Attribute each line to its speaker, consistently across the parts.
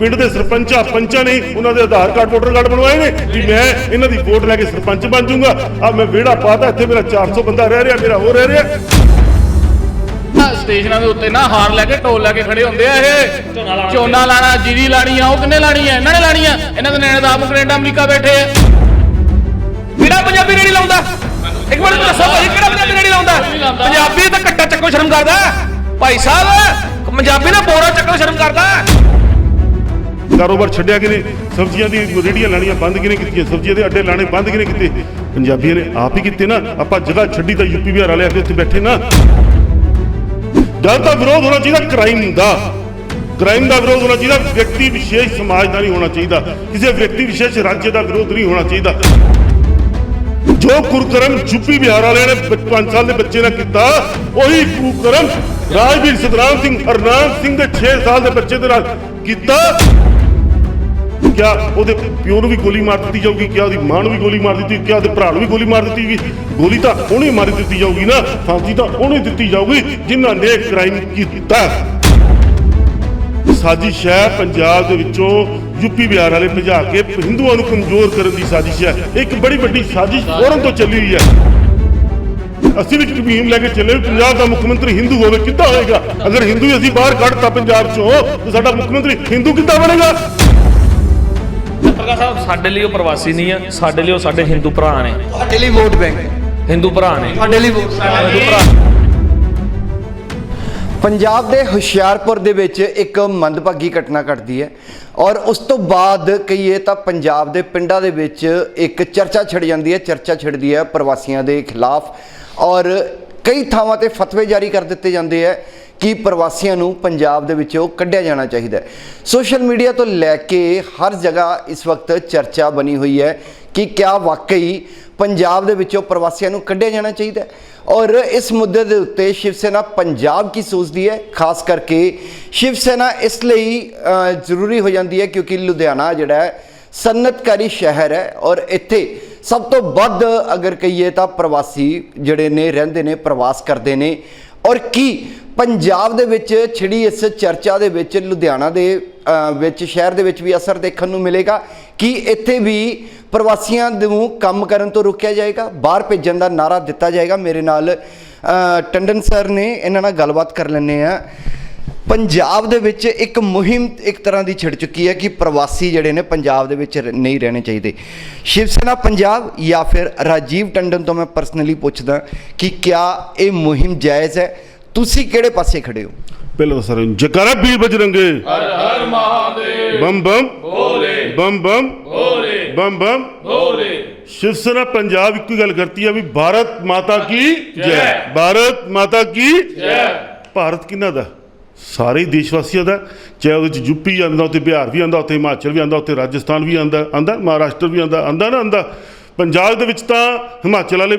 Speaker 1: ਪਿੰਡ ਦੇ ਸਰਪੰਚਾਂ ਪੰਚਾਂ ਨੇ ਉਹਨਾਂ ਦੇ ਆਧਾਰ ਕਾਰਡ, ਵੋਟਰ ਕਾਰਡ ਬਣਵਾਏ ਨੇ ਕਿ ਮੈਂ ਇਹਨਾਂ ਦੀ ਵੋਟ ਲੈ ਕੇ ਸਰਪੰਚ ਬਣ ਜਾਊਂਗਾ। ਆ ਮੈਂ ਵਿਹੜਾ ਪਾਤਾ, ਇੱਥੇ ਮੇਰਾ 400 ਬੰਦਾ ਰਹਿ ਰਿਹਾ, ਮੇਰਾ ਹੋਰ ਰਹਿ ਰਿਹਾ।
Speaker 2: ਸਟੇਸ਼ਨਾਂ ਦੇ ਉੱਤੇ ਨਾ ਹਾਰ ਲੈ ਕੇ, ਢੋਲ ਲੈ ਕੇ ਖੜੇ ਹੁੰਦੇ ਆ ਇਹ। ਝੋਨਾ ਲਾਣਾ, ਜੀਰੀ ਲਾਣੀ ਆ, ਉਹ ਕਿੰਨੇ ਲਾਣੀ ਆ? ਇਹਨਾਂ ਨੇ ਲਾਣੀ ਆ? ਇਹਨਾਂ ਦੇ ਨਿਆਣੇ ਦਾ ਆਪ ਕੈਨੇਡਾ, ਅਮਰੀਕਾ ਬੈਠੇ ਆ।
Speaker 3: ਕਿਹੜਾ ਪੰਜਾਬੀ ਰੇੜੀ ਲਾਉਂਦਾ? ਇੱਕ ਮਿੰਟ ਦੱਸੋ ਭਾਈ, ਕਿਹੜਾ ਪੰਜਾਬੀ ਰੇੜੀ ਲਾਉਂਦਾ? ਪੰਜਾਬੀ ਤਾਂ ਕੱਟਾ ਚੱਕੋ ਸ਼ਰਮ ਕਰਦਾ। ਭਾਈ ਸਾਹਿਬ, ਪੰਜਾਬੀ ਨਾ ਬੋਰਾ ਚੱਕੋ ਸ਼ਰਮ ਕਰਦਾ।
Speaker 1: ਕਾਰੋਬਾਰ ਛੱਡਿਆ ਕਿਨੇ ਸਬਜ਼ੀਆਂ ਦੀ ਰੇੜੀਆਂ ਲਾਣੀਆਂ ਬੰਦ ਕਿਨੇ ਕੀਤੀਆਂ? ਸਬਜ਼ੀਆਂ ਦੇ ਅੱਡੇ ਲਾਣੇ ਬੰਦ ਕਿਨੇ ਕੀਤੇ? ਪੰਜਾਬੀਆਂ ਨੇ ਆਪ ਹੀ ਕੀਤੇ ਨਾ, ਆਪਾਂ ਜਗ੍ਹਾ ਛੱਡੀ ਤਾਂ ਯੂਪੀ ਬਿਹਾਰ ਵਾਲੇ ਆ ਕੇ ਉੱਥੇ ਬੈਠੇ ਨਾ। ਗੱਲ ਤਾਂ ਵਿਰੋਧ ਹੋਣਾ ਚਾਹੀਦਾ ਕ੍ਰਾਈਮ ਦਾ। ਕ੍ਰਾਈਮ ਦਾ ਵਿਰੋਧ ਹੋਣਾ ਚਾਹੀਦਾ, ਵਿਅਕਤੀ ਵਿਸ਼ੇਸ਼ ਸਮਾਜ ਦਾ ਨਹੀਂ ਹੋਣਾ ਚਾਹੀਦਾ। ਕਿਸੇ ਵਿਅਕਤੀ ਵਿਸ਼ੇਸ਼ ਰਾਜ ਦਾ ਵਿਰੋਧ ਨਹੀਂ ਹੋਣਾ ਚਾਹੀਦਾ। ਜੋ ਕੁਰਕਰਮ ਯੂਪੀ ਬਿਹਾਰ ਵਾਲਿਆਂ ਨੇ 5 ਸਾਲ ਦੇ ਬੱਚੇ ਨਾਲ ਕੀਤਾ, ਉਹੀ ਕੁਰਕਰਮ ਰਾਜਵੀਰ ਸਤਨਾਮ ਸਿੰਘ, ਹਰਨਾਮ ਸਿੰਘ ਦੇ 6 ਸਾਲ ਦੇ ਬੱਚੇ ਦੇ ਨਾਲ ਕੀਤਾ। ਕਿਆ ਉਹਦੇ ਪਿਓ ਨੂੰ ਵੀ ਗੋਲੀ ਮਾਰ ਦਿੱਤੀ ਜਾਊਗੀ, ਕਿਆ ਉਹਦੀ ਮਾਂ ਨੂੰ ਵੀ ਗੋਲੀ ਮਾਰ ਦਿੱਤੀ, ਕਿਆ ਉਹਦੇ ਭਰਾ ਨੂੰ ਵੀ ਗੋਲੀ ਮਾਰ ਦਿੱਤੀ ਗੋਲੀ ਤਾਂ ਉਹਨੇ ਮਾਰ ਦਿੱਤੀ ਜਾਊਗੀ ਨਾ ਫਾਂਸੀ ਤਾਂ ਉਹਨੇ ਦਿੱਤੀ ਜਾਊਗੀ, ਜਿਨ੍ਹਾਂ ਨੇ ਕ੍ਰਾਈਮ ਕੀਤਾ। ਸਾਜ਼ਿਸ਼ ਹੈ ਪੰਜਾਬ ਦੇ ਵਿੱਚੋਂ ਯੂਪੀ ਬਿਹਾਰ ਵਾਲੇ ਭਜਾ ਕੇ ਹਿੰਦੂਆਂ ਨੂੰ ਕਮਜ਼ੋਰ ਕਰਨ ਦੀ ਸਾਜ਼ਿਸ਼ ਹੈ। ਇੱਕ ਬੜੀ ਵੱਡੀ ਸਾਜ਼ਿਸ਼ ਫੌਰਨ ਤੋਂ ਚੱਲੀ ਹੋਈ ਹੈ। ਅਸੀਂ ਵੀ ਇੱਕ ਲੈ ਕੇ ਚੱਲੇ ਪੰਜਾਬ ਦਾ ਮੁੱਖ ਮੰਤਰੀ ਹਿੰਦੂ ਹੋਵੇ, ਕਿੱਦਾਂ ਹੋਏਗਾ? ਅਗਰ ਹਿੰਦੂ ਅਸੀਂ ਬਾਹਰ ਕੱਢਤਾ ਪੰਜਾਬ ਚੋਂ, ਤਾਂ ਸਾਡਾ ਮੁੱਖ ਮੰਤਰੀ ਹਿੰਦੂ ਕਿੱਦਾਂ ਬਣੇਗਾ?
Speaker 3: ਪ੍ਰਕਾਸ਼ ਸਾਹਿਬ ਸਾਡੇ ਲਈ ਉਹ ਪ੍ਰਵਾਸੀ ਨਹੀਂ ਆ ਸਾਡੇ ਲਈ ਉਹ ਸਾਡੇ ਹਿੰਦੂ ਭਰਾ ਨੇ।
Speaker 4: ਤੁਹਾਡੇ ਲਈ ਵੋਟ ਬੈਂਕ।
Speaker 3: ਹਿੰਦੂ ਭਰਾ ਨੇ।
Speaker 4: ਤੁਹਾਡੇ ਲਈ ਵੋਟ।
Speaker 3: ਹਿੰਦੂ ਭਰਾ
Speaker 4: ਪੰਜਾਬ ਦੇ ਹੁਸ਼ਿਆਰਪੁਰ ਦੇ ਵਿੱਚ ਇੱਕ ਮੰਦਭਾਗੀ ਘਟਨਾ ਘਟਦੀ ਹੈ ਔਰ ਉਸ ਤੋਂ ਬਾਅਦ ਕਹੀਏ ਤਾਂ ਪੰਜਾਬ ਦੇ ਪਿੰਡਾਂ ਦੇ ਵਿੱਚ ਇੱਕ ਚਰਚਾ ਛਿੜ ਜਾਂਦੀ ਹੈ ਚਰਚਾ ਛਿੜਦੀ ਹੈ ਪ੍ਰਵਾਸੀਆਂ ਦੇ ਖਿਲਾਫ ਔਰ ਕਈ ਥਾਵਾਂ ਤੇ ਫਤਵੇ ਜਾਰੀ ਕਰ ਦਿੱਤੇ ਜਾਂਦੇ ਹੈ। ਕਿ ਪ੍ਰਵਾਸੀਆਂ ਨੂੰ ਪੰਜਾਬ ਦੇ ਵਿੱਚੋਂ ਕੱਢਿਆ ਜਾਣਾ ਚਾਹੀਦਾ ਹੈ। ਸੋਸ਼ਲ ਮੀਡੀਆ ਤੋਂ ਲੈ ਕੇ ਹਰ ਜਗ੍ਹਾ ਇਸ ਵਕਤ ਚਰਚਾ ਬਣੀ ਹੋਈ ਹੈ ਕਿ ਕਿਆ ਵਾਕਈ ਪੰਜਾਬ ਦੇ ਵਿੱਚੋਂ ਪ੍ਰਵਾਸੀਆਂ ਨੂੰ ਕੱਢਿਆ ਜਾਣਾ ਚਾਹੀਦਾ ਹੈ। ਔਰ ਇਸ ਮੁੱਦੇ ਦੇ ਉੱਤੇ ਸ਼ਿਵ ਸੈਨਾ ਪੰਜਾਬ ਕੀ ਸੋਚਦੀ ਹੈ? ਖਾਸ ਕਰਕੇ ਸ਼ਿਵ ਸੈਨਾ ਇਸ ਲਈ ਜ਼ਰੂਰੀ ਹੋ ਜਾਂਦੀ ਹੈ ਕਿਉਂਕਿ ਲੁਧਿਆਣਾ ਜਿਹੜਾ ਹੈ ਸਨਅਤਕਾਰੀ ਸ਼ਹਿਰ ਹੈ ਔਰ ਇੱਥੇ ਸਭ ਤੋਂ ਵੱਧ ਅਗਰ ਕਹੀਏ ਤਾਂ ਪ੍ਰਵਾਸੀ ਜਿਹੜੇ ਨੇ, ਰਹਿੰਦੇ ਨੇ, ਪ੍ਰਵਾਸ ਕਰਦੇ ਨੇ। ਔਰ ਕੀ ਪੰਜਾਬ ਦੇ ਵਿੱਚ ਛਿੜੀ ਇਸ ਚਰਚਾ ਦੇ ਵਿੱਚ ਲੁਧਿਆਣਾ ਦੇ ਵਿੱਚ, ਸ਼ਹਿਰ ਦੇ ਵਿੱਚ ਵੀ ਅਸਰ ਦੇਖਣ ਨੂੰ ਮਿਲੇਗਾ? ਕਿ ਇੱਥੇ ਵੀ ਪ੍ਰਵਾਸੀਆਂ ਨੂੰ ਕੰਮ ਕਰਨ ਤੋਂ ਰੋਕਿਆ ਜਾਏਗਾ? ਬਾਹਰ ਭੇਜਣ ਦਾ ਨਾਰਾ ਦਿੱਤਾ ਜਾਏਗਾ? ਮੇਰੇ ਨਾਲ ਟੰਡਨ ਸਰ ਨੇ, ਇਹਨਾਂ ਨਾਲ ਗੱਲਬਾਤ ਕਰ ਲੈਂਦੇ ਆ ਪੰਜਾਬ ਦੇ ਵਿੱਚ ਇੱਕ ਮੁਹਿੰਮ ਇੱਕ ਤਰ੍ਹਾਂ ਦੀ ਛਿੜ ਚੁੱਕੀ ਹੈ ਕਿ ਪ੍ਰਵਾਸੀ ਜਿਹੜੇ ਨੇ ਪੰਜਾਬ ਦੇ ਵਿੱਚ ਨਹੀਂ ਰਹਿਣੇ ਚਾਹੀਦੇ। ਸ਼ਿਵ ਸੈਨਾ ਪੰਜਾਬ ਜਾਂ ਫਿਰ ਰਾਜੀਵ ਟੰਡਨ ਤੋਂ ਮੈਂ ਪਰਸਨਲੀ ਪੁੱਛਦਾ ਕਿ ਕਿਆ ਇਹ ਮੁਹਿੰਮ ਜਾਇਜ਼ ਹੈ? ਤੁਸੀਂ ਕਿਹੜੇ ਪਾਸੇ ਖੜੇ ਹੋ?
Speaker 1: ਪਹਿਲਾਂ ਸਰ ਜਕਾਰਾ ਵੀਰ ਬਜਰੰਗੇ। ਹਰ ਹਰ ਮਹਾਦੇਵ। ਬੰਮ ਬੰਮ ਭੋਲੇ ਬੰਮ ਬੰਮ ਭੋਲੇ ਬੰਮ ਬੰਮ ਭੋਲੇ ਸ਼ਿਵ ਸੈਨਾ ਪੰਜਾਬ ਇੱਕੋ ਹੀ ਗੱਲ ਕਰਤੀ ਹੈ ਵੀ ਭਾਰਤ ਮਾਤਾ ਕੀ? ਜੈ। ਭਾਰਤ ਮਾਤਾ ਕੀ? ਜੈ। ਭਾਰਤ ਕਿਹਨਾਂ ਦਾ? ਸਾਰੇ ਦੇਸ਼ ਵਾਸੀਆਂ ਦਾ, ਚਾਹੇ ਉਹਦੇ ਚ ਯੂਪੀ ਆਂਦਾ ਉੱਥੇ ਬਿਹਾਰ ਵੀ ਆਂਦਾ ਉੱਥੇ ਹਿਮਾਚਲ ਵੀ ਆਂਦਾ ਉੱਥੇ ਰਾਜਸਥਾਨ ਵੀ ਆਂਦਾ ਆਂਦਾ ਮਹਾਰਾਸ਼ਟਰ ਵੀ ਆਂਦਾ ਆਂਦਾ ਨਾ ਆਂਦਾ ਪੰਜਾਬ ਦੇ ਵਿੱਚ ਤਾਂ ਹਿਮਾਚਲ ਵਾਲੇ